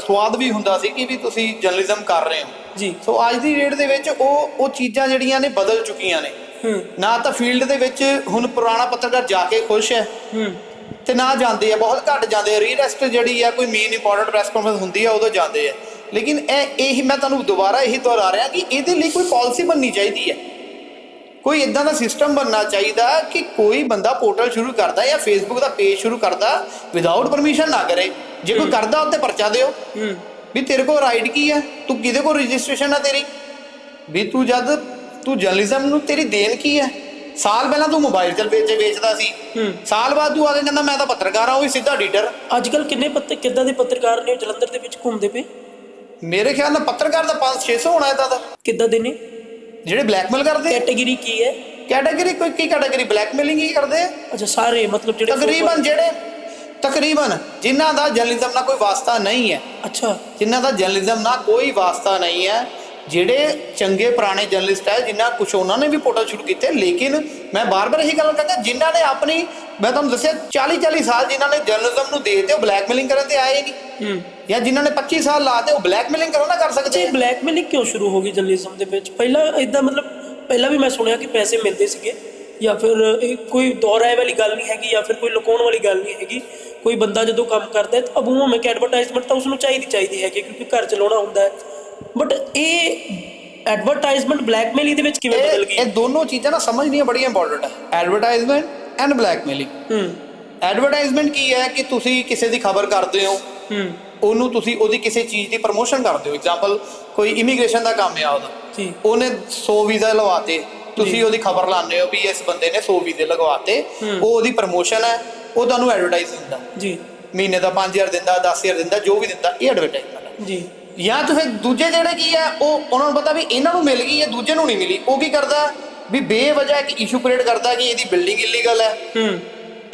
ਸਵਾਦ ਵੀ ਹੁੰਦਾ ਸੀ ਕਿ ਵੀ ਤੁਸੀਂ ਜਰਨਲਿਜ਼ਮ ਕਰ ਰਹੇ ਹੋ। ਜੀ। ਸੋ ਅੱਜ ਦੀ ਡੇਟ ਦੇ ਵਿੱਚ ਉਹ ਉਹ ਚੀਜ਼ਾਂ ਜਿਹੜੀਆਂ ਨੇ ਬਦਲ ਚੁੱਕੀਆਂ ਨੇ। ਹੂੰ। ਨਾ ਤਾਂ ਫੀਲਡ ਦੇ ਵਿੱਚ ਹੁਣ ਪੁਰਾਣਾ ਪੱਤਰਕਾਰ ਜਾ ਕੇ ਖੁਸ਼ ਹੈ ਹੂੰ। ਤੇ ਨਾ ਜਾਂਦੇ ਆ ਬਹੁਤ ਘੱਟ ਜਾਂਦੇ ਆ। ਰੀਰੈਸਟ ਜਿਹੜੀ ਆ ਕੋਈ ਮੇਨ ਇੰਪੋਰਟੈਂਟ ਪ੍ਰੈਸ ਕਾਨਫਰੰਸ ਹੁੰਦੀ ਆ ਉਦੋਂ ਜਾਂਦੇ ਆ। ਲੇਕਿਨ ਇਹ ਇਹੀ ਮੈਂ ਤੁਹਾਨੂੰ ਦੁਬਾਰਾ ਇਹੀ ਦੁਹਰਾ ਰਿਹਾ ਕਿ ਇਹਦੇ ਲਈ ਕੋਈ ਪਾਲਿਸੀ ਬਣਨੀ ਚਾਹੀਦੀ ਹੈ। ਕੋਈ ਇਦਾਂ ਦਾ ਸਿਸਟਮ ਬਣਨਾ ਚਾਹੀਦਾ ਕਿ ਕੋਈ ਬੰਦਾ ਪੋਰਟਲ ਸ਼ੁਰੂ ਕਰਦਾ ਜਾਂ ਫੇਸਬੁੱਕ ਦਾ ਪੇਜ ਸ਼ੁਰੂ ਕਰਦਾ ਵਿਦਆਊਟ ਪਰਮਿਸ਼ਨ ਨਾ ਕਰੇ। ਜੇ ਕੋਈ ਕਰਦਾ ਉੱਤੇ ਪਰਚਾ ਦਿਓ। ਵੀ ਤੇਰੇ ਕੋਲ ਰਾਈਟ ਕੀ ਹੈ ਤੂੰ ਕਿਹਦੇ ਕੋਲ ਰਜਿਸਟ੍ਰੇਸ਼ਨ ਹੈ ਤੇਰੀ? ਵੀ ਤੂੰ ਜਦ ਤੂੰ ਜਰਨਲਿਜ਼ਮ ਨੂੰ ਤੇਰੀ ਦੇਣ ਕੀ ਹੈ ਸਾਲ ਪਹਿਲਾਂ ਤੂੰ ਮੋਬਾਈਲ ਚਲ ਵੇਚੇ ਵੇਚਦਾ ਸੀ। ਸਾਲ ਬਾਅਦ ਤੂੰ ਆ ਕੇ ਕਹਿੰਦਾ ਮੈਂ ਤਾਂ ਪੱਤਰਕਾਰ ਆ ਉਹ ਵੀ ਸਿੱਧਾ ਐਡੀਟਰ ਅੱਜ ਕੱਲ ਕਿੰਨੇ ਪੱਤੇ ਕਿੱਦਾਂ ਦੇ ਪੱਤਰਕਾਰ ਨੇ ਜਲੰਧਰ ਦੇ ਵਿੱਚ ਘੁੰਮਦੇ ਪਏ? ਮੇਰੇ ਖਿਆਲ ਨਾਲ ਪੱਤਰਕਾਰ ਦਾ 5 600 ਹੋਣਾ ਇਦਾਂ ਦਾ। ਕਿੱਦਾਂ ਦੇ ਨੇ? ਜਿਹੜੇ ਬਲੈਕਮੇਲ ਕਰਦੇ? ਕੈਟਾਗਰੀ ਕੀ ਹੈ? ਕੈਟਾਗਰੀ ਕੋਈ ਕੀ ਕੈਟਾਗਰੀ ਬਲੈਕਮੇਲਿੰਗ ਹੀ ਕਰਦੇ? ਆ ਅੱਛਾ ਸਾਰੇ ਮਤਲਬ ਜਿਹੜੇ ਤਕਰੀਬਨ ਜਿਹੜੇ ਤਕਰੀਬਨ ਜਿਨ੍ਹਾਂ ਦਾ ਜਰਨਲਿਜ਼ਮ ਨਾਲ ਕੋਈ ਵਾਸਤਾ ਨਹੀਂ ਹੈ। ਅੱਛਾ। ਜਿਨ੍ਹਾਂ ਦਾ ਜਰਨਲਿਜ਼ਮ ਨਾਲ ਕੋਈ ਵਾਸਤਾ ਨਹੀਂ ਹੈ ਜਿਹੜੇ ਚੰਗੇ ਪੁਰਾਣੇ ਜਰਨਲਿਸਟ ਹੈ ਜਿਨ੍ਹਾਂ ਕੁਛ ਉਹਨਾਂ ਨੇ ਵੀ ਪੋਰਟਲ ਸ਼ੁਰੂ ਕੀਤੇ ਲੇਕਿਨ ਮੈਂ ਬਾਰ-ਬਾਰ ਇਹੀ ਗੱਲ ਕਹਾਂਗਾ ਜਿਨ੍ਹਾਂ ਨੇ ਆਪਣੀ ਮੈਂ ਤੁਹਾਨੂੰ ਦੱਸਿਆ 40-40 ਸਾਲ ਜਿਨ੍ਹਾਂ ਨੇ ਜਰਨਲਿਜ਼ਮ ਨੂੰ ਦੇ ਤੇ ਉਹ ਬਲੈਕਮੇਲਿੰਗ ਕਰਨ ਤੇ ਆਏ ਨਹੀਂ। ਹੂੰ। ਜਾਂ ਜਿਨ੍ਹਾਂ ਨੇ 25 ਸਾਲ ਲਾਤੇ ਉਹ ਬਲੈਕਮੇਲਿੰਗ ਕਰੋ ਨਾ ਕਰ ਸਕਦੇ ਆ। ਬਲੈਕਮੇਲਿੰਗ ਕਿਉਂ ਸ਼ੁਰੂ ਹੋ ਗਈ ਜਰਨਲਿਜ਼ਮ ਦੇ ਵਿੱਚ? ਪਹਿਲਾਂ ਇਦਾਂ ਮਤਲਬ ਪਹਿਲਾਂ ਵੀ ਮੈਂ ਸੁਣਿਆ ਕਿ ਪੈਸੇ ਮਿਲਦੇ ਸੀਗੇ ਜਾਂ ਫਿਰ ਇਹ ਕੋਈ ਦੁਹਰਾਏ ਵਾਲੀ ਗੱਲ ਨਹੀਂ ਹੈਗੀ ਜਾਂ ਫਿਰ ਕੋਈ ਲੁਕਾਉਣ ਵਾਲੀ ਗੱਲ ਨਹੀਂ ਹੈਗੀ। ਕੋਈ ਬੰਦਾ ਜਦੋਂ ਕੰਮ ਕਰਦਾ ਹੈ ਤਾਂ ਅਬੂਹ ਮੈਂ ਕਿ ਐਡਵਰਟਾਈਜ਼ਮੈਂਟ ਤਾਂ ਉਸ ਨੂੰ ਚਾਹੀਦੀ ਚਾਹੀਦੀ ਹੈ ਕਿਉਂਕਿ ਘਰ ਚਲਾਉਣਾ ਹੁੰਦਾ ਹੈ। ਬਟ ਇਹ ਐਡਵਰਟਾਈਜ਼ਮੈਂਟ ਬਲੈਕਮੇਲ ਦੇ ਵਿੱਚ ਕਿਵੇਂ ਬਦਲ ਗਈ? ਇਹ ਦੋਨੋਂ ਚੀਜ਼ਾਂ ਨਾ ਸਮਝਣੀਆਂ ਬੜੀਆਂ ਇੰਪੋਰਟੈਂਟ ਹੈ। ਐਡਵਰਟਾਈਜ਼ਮੈਂਟ ਐਂਡ ਬਲੈਕਮੇਲਿੰਗ ਹੂੰ। ਐਡਵਰਟਾਈਜ਼ਮੈਂਟ ਕੀ ਹੈ ਕਿ ਤੁਸੀਂ ਕਿਸੇ ਦੀ ਖਬਰ ਕਰਦੇ ਹੋ। ਹੂੰ। ਉਹਨੂੰ ਤੁਸੀਂ ਉਹਦੀ ਕਿਸੇ ਚੀਜ਼ ਦੀ ਪ੍ਰਮੋਸ਼ਨ ਕਰਦੇ ਹੋ। ਐਗਜ਼ਾਮਪਲ ਕੋਈ ਇਮੀਗ੍ਰੇਸ਼ਨ ਦਾ ਕੰਮ ਆ ਉਹਦਾ। ਜੀ। ਉਹਨੇ 100 ਵੀਜ਼ਾ ਲਵਾਤੇ। ਤੁਸੀਂ ਉਹਦੀ ਖਬਰ ਲਾਉਂਦੇ ਹੋ ਵੀ ਇਸ ਬੰਦੇ ਨੇ 100 ਵੀਜ਼ੇ ਲਗਵਾਤੇ। ਉਹ ਉਹਦੀ ਪ੍ਰਮੋਸ਼ਨ ਹੈ। ਉਹ ਤੁਹਾਨੂੰ ਐਡਵਰਟਾਈਜ਼ ਦਿੰਦਾ। ਜੀ। ਮਹੀਨੇ ਦਾ 5000 ਦਿੰਦਾ 10000 ਦਿੰਦਾ ਜੋ ਵੀ ਦਿੰਦਾ ਇਹ ਐਡਵਰਟਾਈਜ਼ਮੈਂਟ ਹੈ। ਜੀ। ਜਾਂ ਤਾਂ ਫਿਰ ਦੂਜੇ ਜਿਹੜੇ ਕੀ ਆ ਉਹ ਉਹਨਾਂ ਨੂੰ ਪਤਾ ਵੀ ਇਹਨਾਂ ਨੂੰ ਮਿਲ ਗਈ ਹੈ ਦੂਜੇ ਨੂੰ ਨਹੀਂ ਮਿਲੀ। ਉਹ ਕੀ ਕਰਦਾ ਵੀ ਬੇਵਜ੍ਹਾ ਇੱਕ ਇਸ਼ੂ ਕ੍ਰੀਏਟ ਕਰਦਾ ਕਿ ਇਹਦੀ ਬਿਲਡਿੰਗ ਇਲੀਗਲ ਹੈ ਹੂੰ।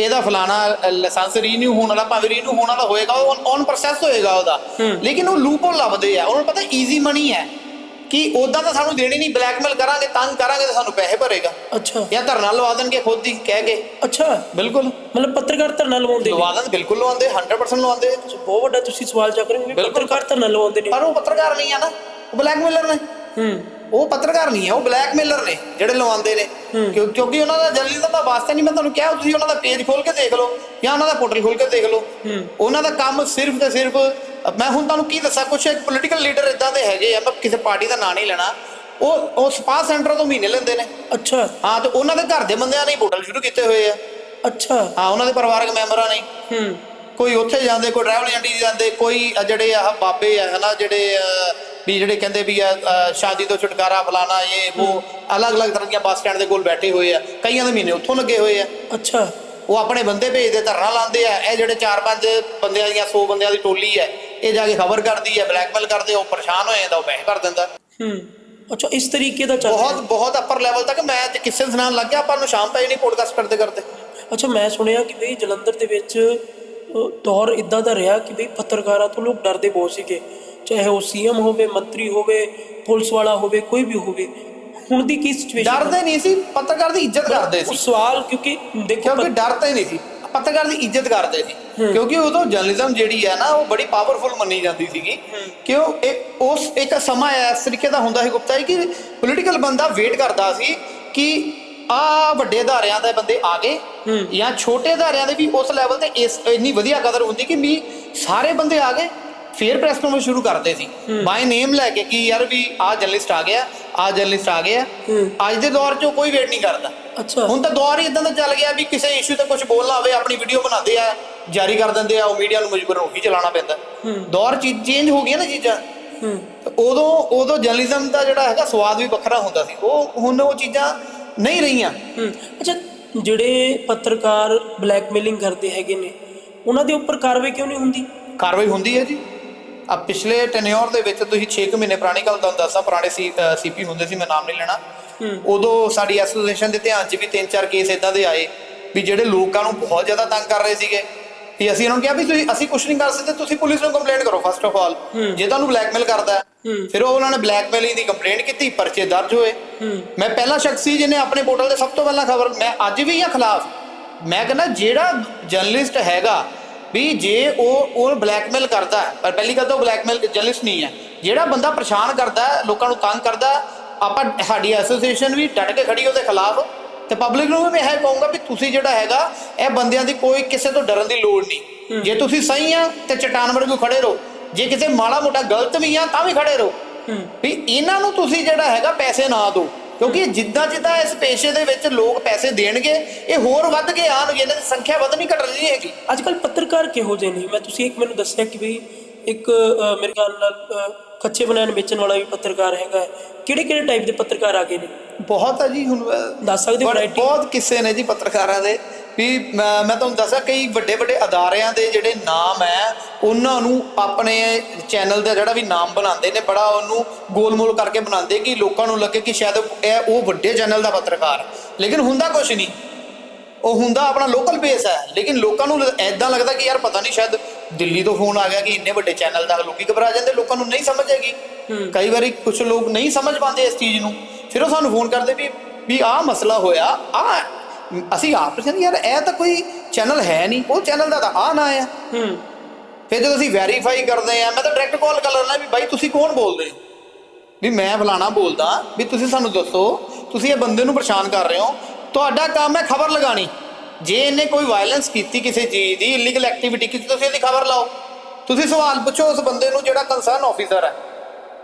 ਇਹਦਾ ਫਲਾਣਾ ਲਾਇਸੈਂਸ ਰੀਨਿਊ ਹੋਣ ਵਾਲਾ ਭਾਵੇਂ ਰੀਨਿਊ ਹੋਣ ਵਾਲਾ ਹੋਏਗਾ ਉਹ ਔਨ ਪ੍ਰੋਸੈਸ ਹੋਏਗਾ ਉਹਦਾ। ਲੇਕਿਨ ਉਹ ਲੂਪਹੋਲ ਲੱਭਦੇ ਆ। ਉਹਨਾਂ ਨੂੰ ਪਤਾ ਈਜ਼ੀ ਮਨੀ ਹੈ ਕਿ ਉਦਾਂ ਤਾਂ ਸਾਨੂੰ ਦੇਣੀ ਨਹੀਂ ਬਲੈਕਮੇਲ ਕਰਾਂਗੇ ਤੰਗ ਕਰਾਂਗੇ ਤਾਂ ਸਾਨੂੰ ਪੈਸੇ ਭਰੇਗਾ। ਅੱਛਾ। ਜਾਂ ਧਰਨਾ ਲਵਾ ਦੇਣਗੇ ਖੁਦ ਹੀ ਕਹਿ ਕੇ। ਅੱਛਾ। ਬਿਲਕੁਲ। ਮਤਲਬ ਪੱਤਰਕਾਰ ਧਰਨਾ ਲਵਾਉਂਦੇ ਨੇ? ਲਵਾ ਦੇਣ ਬਿਲਕੁਲ ਲਵਾਉਂਦੇ 100% ਲਵਾਉਂਦੇ। ਬਹੁਤ ਵੱਡਾ ਤੁਸੀਂ ਸਵਾਲ ਚੱਕ ਰਹੇ ਹੋ ਵੀ ਪੱਤਰਕਾਰ ਧਰਨਾ ਲਵਾਉਂਦੇ ਨੇ। ਪਰ ਉਹ ਪੱਤਰਕਾਰ ਨਹੀਂ ਆ ਨਾ ਉਹ ਬਲੈਕਮੇਲਰ ਨੇ। ਹੂੰ। ਉਹ ਪੱਤਰਕਾਰ ਨਹੀਂ ਹੈ ਉਹ ਬਲੈਕਮੇਲਰ ਨੇ ਜਿਹੜੇ ਲਵਾਉਂਦੇ ਨੇ। ਕਿਉਂ- ਕਿਉਂਕਿ ਉਹਨਾਂ ਦਾ ਜਰਨਲਿਜ਼ਮ ਦਾ ਵਾਸਤਾ ਨਹੀਂ ਮੈਂ ਤੁਹਾਨੂੰ ਕਿਹਾ ਤੁਸੀਂ ਉਹਨਾਂ ਦਾ ਪੇਜ ਖੋਲ ਕੇ ਦੇਖ ਲਓ ਜਾਂ ਉਹਨਾਂ ਦਾ ਪੋਰਟਲ ਖੋਲ ਕੇ ਦੇਖ ਲਓ। ਉਹਨਾਂ ਦਾ ਕੰਮ ਸਿਰਫ ਤੇ ਸਿਰਫ ਮੈਂ ਹੁਣ ਤੁਹਾਨੂੰ ਕੀ ਦੱਸਾਂ ਕੁਝ ਇੱਕ ਪੋਲੀਟੀਕਲ ਲੀਡਰ ਇਦਾਂ ਦੇ ਹੈਗੇ ਆ ਮੈਂ ਕਿਸੇ ਪਾਰਟੀ ਦਾ ਨਾਂ ਨਹੀਂ ਲੈਣਾ। ਉਹ ਉਹ ਸਪਾ ਸੈਂਟਰ ਤੋਂ ਮਹੀਨੇ ਲੈਂਦੇ ਨੇ। ਅੱਛਾ। ਹਾਂ ਤੇ ਉਹਨਾਂ ਦੇ ਘਰ ਦੇ ਬੰਦਿਆਂ ਨੇ ਪੋਰਟਲ ਸ਼ੁਰੂ ਕੀਤੇ ਹੋਏ ਆ। ਅੱਛਾ। ਹਾਂ ਉਹਨਾਂ ਦੇ ਪਰਿਵਾਰਕ ਮੈਂਬਰਾਂ ਨੇ। ਹੂੰ। ਕੋਈ ਉੱਥੇ ਜਾਂਦੇ ਕੋਈ ਟਰੈਵਲ ਏਜੰਟੀ ਜਾਂਦੇ ਕੋਈ ਅ ਜਿਹੜੇ ਆਹ ਬਾਬੇ ਆ ਹਨਾ ਜਿਹੜੇ ਅ, ਵੀ ਜਿਹੜੇ ਕਹਿੰਦੇ ਵੀ ਸ਼ਾਦੀ ਤੋਂ ਛੁਟਕਾਰਾ ਫਲਾਣਾ ਇਹ ਉਹ ਅਲੱਗ-ਅਲੱਗ ਤਰ੍ਹਾਂ ਦੀਆਂ ਬੱਸ ਸਟੈਂਡ ਦੇ ਕੋਲ ਬੈਠੇ ਹੋਏ ਆ। ਕਈਆਂ ਦੇ ਮਹੀਨੇ ਉੱਥੋਂ ਲੱਗੇ ਹੋਏ ਆ। ਅੱਛਾ। ਉਹ ਆਪਣੇ ਬੰਦੇ ਭੇਜਦੇ ਧਰਨਾ ਲਾਉਂਦੇ ਆ। ਇਹ ਜਿਹੜੇ 4-5 ਬੰਦਿਆਂ ਦੀਆਂ 100 ਬੰਦਿਆਂ ਦੀ ਟੋਲੀ ਹੈ ਇਹ ਜਾ ਕੇ ਖਬਰ ਕਰਦੀ ਹੈ ਬਲੈਕਮੇਲ ਕਰਦੇ ਉਹ ਪਰੇਸ਼ਾਨ ਹੋ ਜਾਂਦਾ ਉਹ ਪੈਸੇ ਭਰ ਦਿੰਦਾ। ਹੂੰ। ਅੱਛਾ ਇਸ ਤਰੀਕੇ ਦਾ ਚੱਲ ਬਹੁਤ ਬਹੁਤ ਅਪਰ ਲੈਵਲ ਤੱਕ ਮੈਂ ਤੇ ਕਿਸੇ ਸੁਣਾਉਣ ਲੱਗ ਗਿਆ ਆਪਾਂ ਨੂੰ ਸ਼ਾਮ ਪਈ ਨਹੀਂ ਪੋਡਕਾਸਟ ਕਰਦੇ ਕਰਦੇ। ਅੱਛਾ ਮੈਂ ਸੁਣਿਆ ਕਿ ਬਈ ਜਲੰਧਰ ਦੇ ਵਿੱਚ ਦੌਰ ਇਦਾਂ ਦਾ ਰਿਹਾ ਕਿ ਬਈ ਪੱਤਰਕਾਰਾਂ ਤੋਂ ਲੋਕ ਡਰਦੇ ਬਹੁਤ ਸੀਗੇ। ਚਾਹੇ ਉਹ ਸੀਐਮ ਹੋਵੇ ਮੰਤਰੀ ਹੋਵੇ ਪੁਲਿਸ ਵਾਲਾ ਹੋਵੇ ਕੋਈ ਵੀ ਹੋਵੇ ਹੁਣ ਦੀ ਕੀ ਸਿਚੁਏਸ਼ਨ ਡਰਦੇ ਨਹੀਂ ਸੀ ਪੱਤਰਕਾਰ ਦੀ ਇੱਜ਼ਤ ਕਰਦੇ ਸੀ। ਸਵਾਲ ਕਿਉਂਕਿ ਦੇਖੋ ਕਿਉਂਕਿ ਡਰਦੇ ਨਹੀਂ ਸੀ ਪੱਤਰਕਾਰ ਦੀ ਇੱਜ਼ਤ ਕਰਦੇ ਸੀ। ਕਿਉਂਕਿ ਉਦੋਂ ਜਰਨਲਿਜ਼ਮ ਜਿਹੜੀ ਹੈ ਨਾ ਉਹ ਬੜੀ ਪਾਵਰਫੁਲ ਮੰਨੀ ਜਾਂਦੀ ਸੀਗੀ। ਕਿਉਂ ਇੱਕ ਉਸ ਇੱਕ ਸਮਾਂ ਇਸ ਤਰੀਕੇ ਦਾ ਹੁੰਦਾ ਸੀ ਗੁਪਤਾ ਜੀ ਕਿ ਪੋਲੀਟੀਕਲ ਬੰਦਾ ਵੇਟ ਕਰਦਾ ਸੀ ਕਿ ਆ ਵੱਡੇ ਅਦਾਰਿਆਂ ਦੇ ਬੰਦੇ ਆ ਗਏ ਜਾਂ ਛੋਟੇ ਅਦਾਰਿਆਂ ਦੇ ਵੀ ਉਸ ਲੈਵਲ ਤੇ ਇਸ ਇੰਨੀ ਵਧੀਆ ਕਦਰ ਹੁੰਦੀ ਕਿ ਵੀ ਸਾਰੇ ਬੰਦੇ ਆ ਗਏ। ਫੇਰ ਪ੍ਰੈਸ ਕਾਨਫਰੰਸ ਸ਼ੁਰੂ ਕਰਦੇ ਸੀ। ਬਾਈ ਨੇਮ ਲੈ ਕੇ ਕਿ ਯਾਰ ਵੀ ਆ ਜਰਨਲਿਸਟ ਆ ਗਿਆ ਆ ਜਰਨਲਿਸਟ ਆ ਗਿਆ। ਅੱਜ ਦੇ ਦੌਰ 'ਚ ਕੋਈ ਵੇਟ ਨਹੀਂ ਕਰਦਾ। ਅੱਛਾ। ਹੁਣ ਤਾਂ ਦੌਰ ਹੀ ਇਦਾਂ ਦਾ ਚੱਲ ਗਿਆ ਵੀ ਕਿਸੇ ਇਸ਼ੂ ਤੇ ਕੁਝ ਬੋਲਣਾ ਹੋਵੇ ਆਪਣੀ ਵੀਡੀਓ ਬਣਾਉਂਦੇ ਆ ਜਾਰੀ ਕਰ ਦਿੰਦੇ ਆ ਉਹ ਮੀਡੀਆ ਨੂੰ ਮਜਬੂਰਨ ਉਹੀ ਚਲਾਉਣਾ ਪੈਂਦਾ। ਦੌਰ ਚੇਂਜ ਹੋ ਗਿਆ ਨਾ ਚੀਜ਼ਾਂ। ਹੂੰ। ਉਦੋਂ ਉਦੋਂ ਜਰਨਲਿਜ਼ਮ ਦਾ ਜਿਹੜਾ ਹੈਗਾ ਸਵਾਦ ਵੀ ਵੱਖਰਾ ਹੁੰਦਾ ਸੀ। ਉਹ ਹੁਣ ਉਹ ਚੀਜ਼ਾਂ ਨਹੀਂ ਰਹੀਆਂ। ਹੂੰ। ਅੱਛਾ ਜਿਹੜੇ ਪੱਤਰਕਾਰ ਬਲੈਕਮੇਲਿੰਗ ਕਰਦੇ ਹੈਗੇ ਨੇ ਉਹਨਾਂ ਦੇ ਉੱਪਰ ਕਾਰਵਾਈ ਕਿਉਂ ਨਹੀਂ ਹੁੰਦੀ? ਕਾਰਵਾਈ ਹੁੰਦੀ ਹੈ ਜੀ। ਆ ਪਿਛਲੇ ਟੈਨਿਓਰ ਦੇ ਵਿੱਚ ਤੁਸੀਂ 6 ਮਹੀਨੇ ਪੁਰਾਣੀ ਗੱਲ ਤੁਹਾਨੂੰ ਦੱਸਾਂ ਪੁਰਾਣੇ ਸੀਪੀ ਹੁੰਦੇ ਸੀ ਮੈਂ ਨਾਮ ਨਹੀਂ ਲੈਣਾ। ਉਦੋਂ ਸਾਡੀ ਐਸੋਸੀਏਸ਼ਨ ਦੇ ਧਿਆਨ 'ਚ ਵੀ ਤਿੰਨ ਚਾਰ ਕੇਸ ਇਦਾਂ ਦੇ ਆਏ ਵੀ ਜਿਹੜੇ ਲੋਕਾਂ ਨੂੰ ਬਹੁਤ ਜ਼ਿਆਦਾ ਤੰਗ ਕਰ ਰਹੇ ਸੀਗੇ। ਵੀ ਅਸੀਂ ਉਹਨਾਂ ਨੂੰ ਕਿਹਾ ਵੀ ਤੁਸੀਂ ਅਸੀਂ ਕੁਝ ਨਹੀਂ ਕਰ ਸਕਦੇ ਤੁਸੀਂ ਪੁਲਿਸ ਨੂੰ ਕੰਪਲੇਂਟ ਕਰੋ ਫਸਟ ਆਫ ਆਲ ਜੇ ਤੁਹਾਨੂੰ ਬਲੈਕਮੇਲ ਕਰਦਾ। ਫਿਰ ਉਹ ਉਹਨਾਂ ਨੇ ਬਲੈਕਮੇਲਿੰਗ ਦੀ ਕੰਪਲੇਂਟ ਕੀਤੀ ਪਰਚੇ ਦਰਜ ਹੋਏ। ਮੈਂ ਪਹਿਲਾ ਸ਼ਖਸ ਸੀ ਜਿਹਨੇ ਆਪਣੇ ਪੋਰਟਲ ਤੇ ਸਭ ਤੋਂ ਪਹਿਲਾਂ ਖਬਰ ਮੈਂ ਅੱਜ ਵੀ ਆ ਖਿਲਾਫ। ਮੈਂ ਕਹਿੰਦਾ ਜਿਹੜਾ ਜਰਨਲਿਸਟ ਹੈਗਾ ਵੀ ਜੇ ਉਹ ਉਹ ਬਲੈਕਮੇਲ ਕਰਦਾ ਪਰ ਪਹਿਲੀ ਗੱਲ ਤਾਂ ਉਹ ਬਲੈਕਮੇਲ ਜਰਨਲਿਸਟ ਨਹੀਂ ਹੈ। ਜਿਹੜਾ ਬੰਦਾ ਪਰੇਸ਼ਾਨ ਕਰਦਾ ਲੋਕਾਂ ਨੂੰ ਤੰਗ ਕਰਦਾ ਆਪਾਂ ਸਾਡੀ ਐਸੋਸੀਏਸ਼ਨ ਵੀ ਡਟ ਕੇ ਖੜੀ ਉਹਦੇ ਖਿਲਾਫ ਤੇ ਪਬਲਿਕ ਨੂੰ ਵੀ ਮੈਂ ਇਹ ਕਹੂੰਗਾ ਵੀ ਤੁਸੀਂ ਜਿਹੜਾ ਹੈਗਾ ਇਹ ਬੰਦਿਆਂ ਦੀ ਕੋਈ ਕਿਸੇ ਤੋਂ ਡਰਨ ਦੀ ਲੋੜ ਨਹੀਂ। ਜੇ ਤੁਸੀਂ ਸਹੀ ਆ ਤੇ ਚਟਾਨ ਵਰਗੇ ਖੜੇ ਰਹੋ। ਜੇ ਕਿਸੇ ਮਾੜਾ ਮੋਟਾ ਗਲਤ ਵੀ ਆ ਤਾਂ ਵੀ ਖੜੇ ਰਹੋ। ਵੀ ਇਹਨਾਂ ਨੂੰ ਤੁਸੀਂ ਜਿਹੜਾ ਹੈਗਾ ਪੈਸੇ ਨਾ ਦਿਓ। ਕਿਉਂਕਿ ਜਿੱਦਾਂ ਜਿੱਦਾਂ ਇਸ ਪੇਸ਼ੇ ਦੇ ਵਿੱਚ ਲੋਕ ਪੈਸੇ ਦੇਣਗੇ ਇਹ ਹੋਰ ਵੱਧ ਕੇ ਆਣਗੇ ਇਹਨਾਂ ਦੀ ਸੰਖਿਆ ਵਧਣੀ ਘਟਣੀ ਨਹੀਂ ਹੈਗੀ। ਅੱਜ ਕੱਲ ਪੱਤਰਕਾਰ ਕਿਹੋ ਜਿਹੇ ਨੇ? ਮੈਂ ਤੁਸੀਂ ਇੱਕ ਮੈਨੂੰ ਦੱਸਿਆ ਕਿ ਵੀ ਇੱਕ ਮੇਰੇ ਖਿਆਲ ਨਾਲ ਕੱਚੇ ਬਨਾਨ ਵੇਚਣ ਵਾਲਾ ਵੀ ਪੱਤਰਕਾਰ ਹੈਗਾ ਕਿਹੜੇ ਕਿਹੜੇ ਟਾਈਪ ਦੇ ਪੱਤਰਕਾਰ ਆ ਗਏ ਨੇ? ਬਹੁਤ ਹੈ ਜੀ ਹੁਣ ਦੱਸ ਸਕਦੇ ਹੋ? ਬਹੁਤ ਕਿੱਸੇ ਨੇ ਜੀ ਪੱਤਰਕਾਰਾਂ ਦੇ। ਵੀ ਮੈਂ ਮੈਂ ਤੁਹਾਨੂੰ ਦੱਸਾਂ ਕਈ ਵੱਡੇ ਵੱਡੇ ਅਦਾਰਿਆਂ ਦੇ ਜਿਹੜੇ ਨਾਮ ਹੈ ਉਹਨਾਂ ਨੂੰ ਆਪਣੇ ਚੈਨਲ ਦਾ ਜਿਹੜਾ ਵੀ ਨਾਮ ਬਣਾਉਂਦੇ ਨੇ ਬੜਾ ਉਹਨੂੰ ਗੋਲਮੋਲ ਕਰਕੇ ਬਣਾਉਂਦੇ ਕਿ ਲੋਕਾਂ ਨੂੰ ਲੱਗੇ ਕਿ ਸ਼ਾਇਦ ਇਹ ਉਹ ਵੱਡੇ ਚੈਨਲ ਦਾ ਪੱਤਰਕਾਰ। ਲੇਕਿਨ ਹੁੰਦਾ ਕੁਝ ਨਹੀਂ। ਉਹ ਹੁੰਦਾ ਆਪਣਾ ਲੋਕਲ ਬੇਸ ਹੈ। ਲੇਕਿਨ ਲੋਕਾਂ ਨੂੰ ਐਦਾਂ ਲੱਗਦਾ ਕਿ ਯਾਰ ਪਤਾ ਨਹੀਂ ਸ਼ਾਇਦ ਦਿੱਲੀ ਤੋਂ ਫੋਨ ਆ ਗਿਆ ਕਿ ਇੰਨੇ ਵੱਡੇ ਚੈਨਲ ਦਾ ਲੋਕੀ ਘਬਰਾ ਜਾਂਦੇ ਲੋਕਾਂ ਨੂੰ ਨਹੀਂ ਸਮਝ ਹੈਗੀ। ਕਈ ਵਾਰੀ ਕੁਝ ਲੋਕ ਨਹੀਂ ਸਮਝ ਪਾਉਂਦੇ ਇਸ ਚੀਜ਼ ਨੂੰ। ਫਿਰ ਉਹ ਸਾਨੂੰ ਫੋਨ ਕਰਦੇ ਵੀ ਵੀ ਆਹ ਮਸਲਾ ਹੋਇਆ ਆ ਅਸੀਂ ਆਪ ਕਹਿੰਦੇ ਯਾਰ ਇਹ ਤਾਂ ਕੋਈ ਚੈਨਲ ਹੈ ਨਹੀਂ। ਉਹ ਚੈਨਲ ਦਾ ਤਾਂ ਆ ਨਾ ਆ। ਹੂੰ। ਫਿਰ ਜਦੋਂ ਅਸੀਂ ਵੈਰੀਫਾਈ ਕਰਦੇ ਆ ਮੈਂ ਤਾਂ ਡਾਇਰੈਕਟ ਕਾਲ ਕਰ ਲੈਣਾ ਵੀ ਬਾਈ ਤੁਸੀਂ ਕੌਣ ਬੋਲਦੇ ਹੋ? ਵੀ ਮੈਂ ਫਲਾਣਾ ਬੋਲਦਾ ਵੀ ਤੁਸੀਂ ਸਾਨੂੰ ਦੱਸੋ ਤੁਸੀਂ ਇਹ ਬੰਦੇ ਨੂੰ ਪਰੇਸ਼ਾਨ ਕਰ ਰਹੇ ਹੋ। ਤੁਹਾਡਾ ਕੰਮ ਹੈ ਖਬਰ ਲਗਾਣੀ ਜੇ ਇਹਨੇ ਕੋਈ ਵਾਇਲੈਂਸ ਕੀਤੀ ਕਿਸੇ ਚੀਜ਼ ਦੀ ਇਲੀਗਲ ਐਕਟੀਵਿਟੀ ਕੀਤੀ ਤੁਸੀਂ ਇਹਦੀ ਖਬਰ ਲਾਓ। ਤੁਸੀਂ ਸਵਾਲ ਪੁੱਛੋ ਉਸ ਬੰਦੇ ਨੂੰ ਜਿਹੜਾ ਕੰਸਰਨ ਆਫੀਸਰ ਹੈ।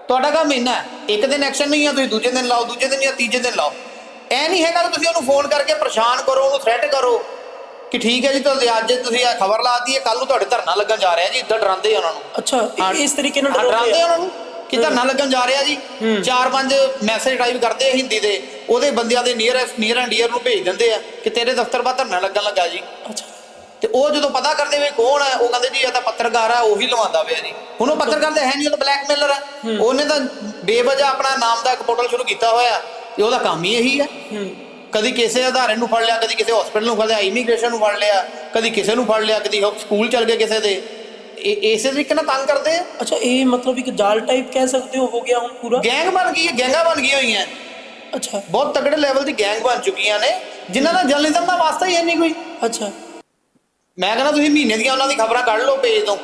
ਤੁਹਾਡਾ ਕੰਮ ਹੈ। ਇੱਕ ਦਿਨ ਐਕਸ਼ਨ ਨਹੀਂ ਆ ਤੁਸੀਂ ਦੂਜੇ ਦਿਨ ਲਾਓ ਦੂਜੇ ਦਿਨ ਜਾਂ ਤੀਜੇ ਦਿਨ ਲਾਓ। ਐ ਨਹੀਂ ਹੈਗਾ ਕਿ ਤੁਸੀਂ ਉਹਨੂੰ ਫੋਨ ਕਰਕੇ ਪਰੇਸ਼ਾਨ ਕਰੋ ਉਹਨੂੰ ਥ੍ਰੈਟ ਕਰੋ ਕਿ ਠੀਕ ਹੈ ਜੀ ਤੁਸੀਂ ਅੱਜ ਤੁਸੀਂ ਇਹ ਖਬਰ ਲਾਤੀ ਹੈ ਕੱਲ ਨੂੰ ਤੁਹਾਡੇ ਧਰਨਾ ਲੱਗਣ ਜਾ ਰਿਹਾ ਜੀ ਇੱਦਾਂ ਡਰਾਉਂਦੇ ਆ ਉਹਨਾਂ ਨੂੰ। ਅੱਛਾ ਇਸ ਤਰੀਕੇ ਨਾਲ ਡਰਾਉਂਦੇ ਆ? ਉਹਨਾਂ ਨੂੰ ਕਿ ਧਰਨਾ ਲੱਗਣ ਜਾ ਰਿਹਾ ਜੀ। ਚਾਰ ਪੰਜ ਮੈਸੇਜ ਟਾਈਪ ਕਰਦੇ ਆ ਹਿੰਦੀ ਦੇ। ਉਹਦੇ ਬੰਦਿਆਂ ਦੇ ਨੀਅਰੈਸਟ ਨੀਅਰ ਐਂਡ ਡੀਅਰ ਨੂੰ ਭੇਜ ਦਿੰਦੇ ਆ ਕਿ ਤੇਰੇ ਦਫ਼ਤਰ ਬਾਹਰ ਧਰਨਾ ਲੱਗਣ ਲੱਗਾ ਜੀ। ਅੱਛਾ। ਤੇ ਉਹ ਜਦੋਂ ਪਤਾ ਕਰਦੇ ਵੀ ਕੌਣ ਹੈ ਉਹ ਕਹਿੰਦੇ ਜੀ ਇਹ ਤਾਂ ਪੱਤਰਕਾਰ ਆ ਉਹੀ ਲਵਾਉਂਦਾ ਪਿਆ ਜੀ। ਹੁਣ ਉਹ ਪੱਤਰਕਾਰ ਤਾਂ ਹੈ ਨਹੀਂ ਉਹ ਤਾਂ ਬਲੈਕਮੇਲਰ ਹੈ। ਉਹਨੇ ਤਾਂ ਬੇਵਜ੍ਹਾ ਆਪਣਾ ਨਾਮ ਦਾ ਇੱਕ ਪੋਰਟਲ ਸ਼ੁਰੂ ਕੀਤਾ ਹੋਇਆ। ਤੇ ਉਹਦਾ ਕੰਮ ਹੀ ਇਹੀ ਹੈ। ਕਦੀ ਕਿਸੇ ਅਧਾਰੇ ਨੂੰ ਫੜ ਲਿਆ ਕਦੀ ਕਿਸੇ ਹਸਪੀਟਲ ਨੂੰ ਫੜ ਲਿਆ ਇਮੀਗ੍ਰੇਸ਼ਨ ਨੂੰ ਫੜ ਲਿਆ ਕਦੀ ਕਿਸੇ ਨੂੰ ਫੜ ਲਿਆ ਕਦੀ ਸਕੂਲ ਚਲ ਗਏ ਕਿਸੇ ਦੇ। ਇਹ ਇਸੇ ਤਰੀਕੇ ਨਾਲ ਤੰਗ ਕਰਦੇ ਆ। ਅੱਛਾ ਇਹ ਮਤਲਬ ਇੱਕ ਜਾਲ ਟਾਈਪ ਕਹਿ ਸਕਦੇ ਹੋ ਹੋ ਗਿਆ ਹੁਣ ਪੂਰਾ? ਗੈਂਗ ਬਣ ਗਈ ਹੈ ਗੈਂਗਾਂ ਬਣ ਗਈਆਂ ਹੋਈਆਂ। ਅੱਛਾ। ਬਹੁਤ ਤਗੜੇ ਲੈਵਲ ਦੀ ਗੈਂਗ ਬਣ ਚੁੱਕੀਆਂ ਨੇ ਜਿਨ੍ਹਾਂ ਦਾ ਜਰਨਲਿਜ਼ਮ ਦਾ ਵਾਸਤਾ ਹੀ ਹੈ ਨਹੀਂ ਕੋਈ। ਅੱਛਾ। ਮੈਂ ਕਹਿੰਦਾ ਤੁਸੀਂ ਮਹੀਨੇ ਦੀਆਂ ਉਹਨਾਂ ਦੀ ਖਬਰਾਂ ਕੱਢ ਲਓ ਪੇਜ ਤੋਂ।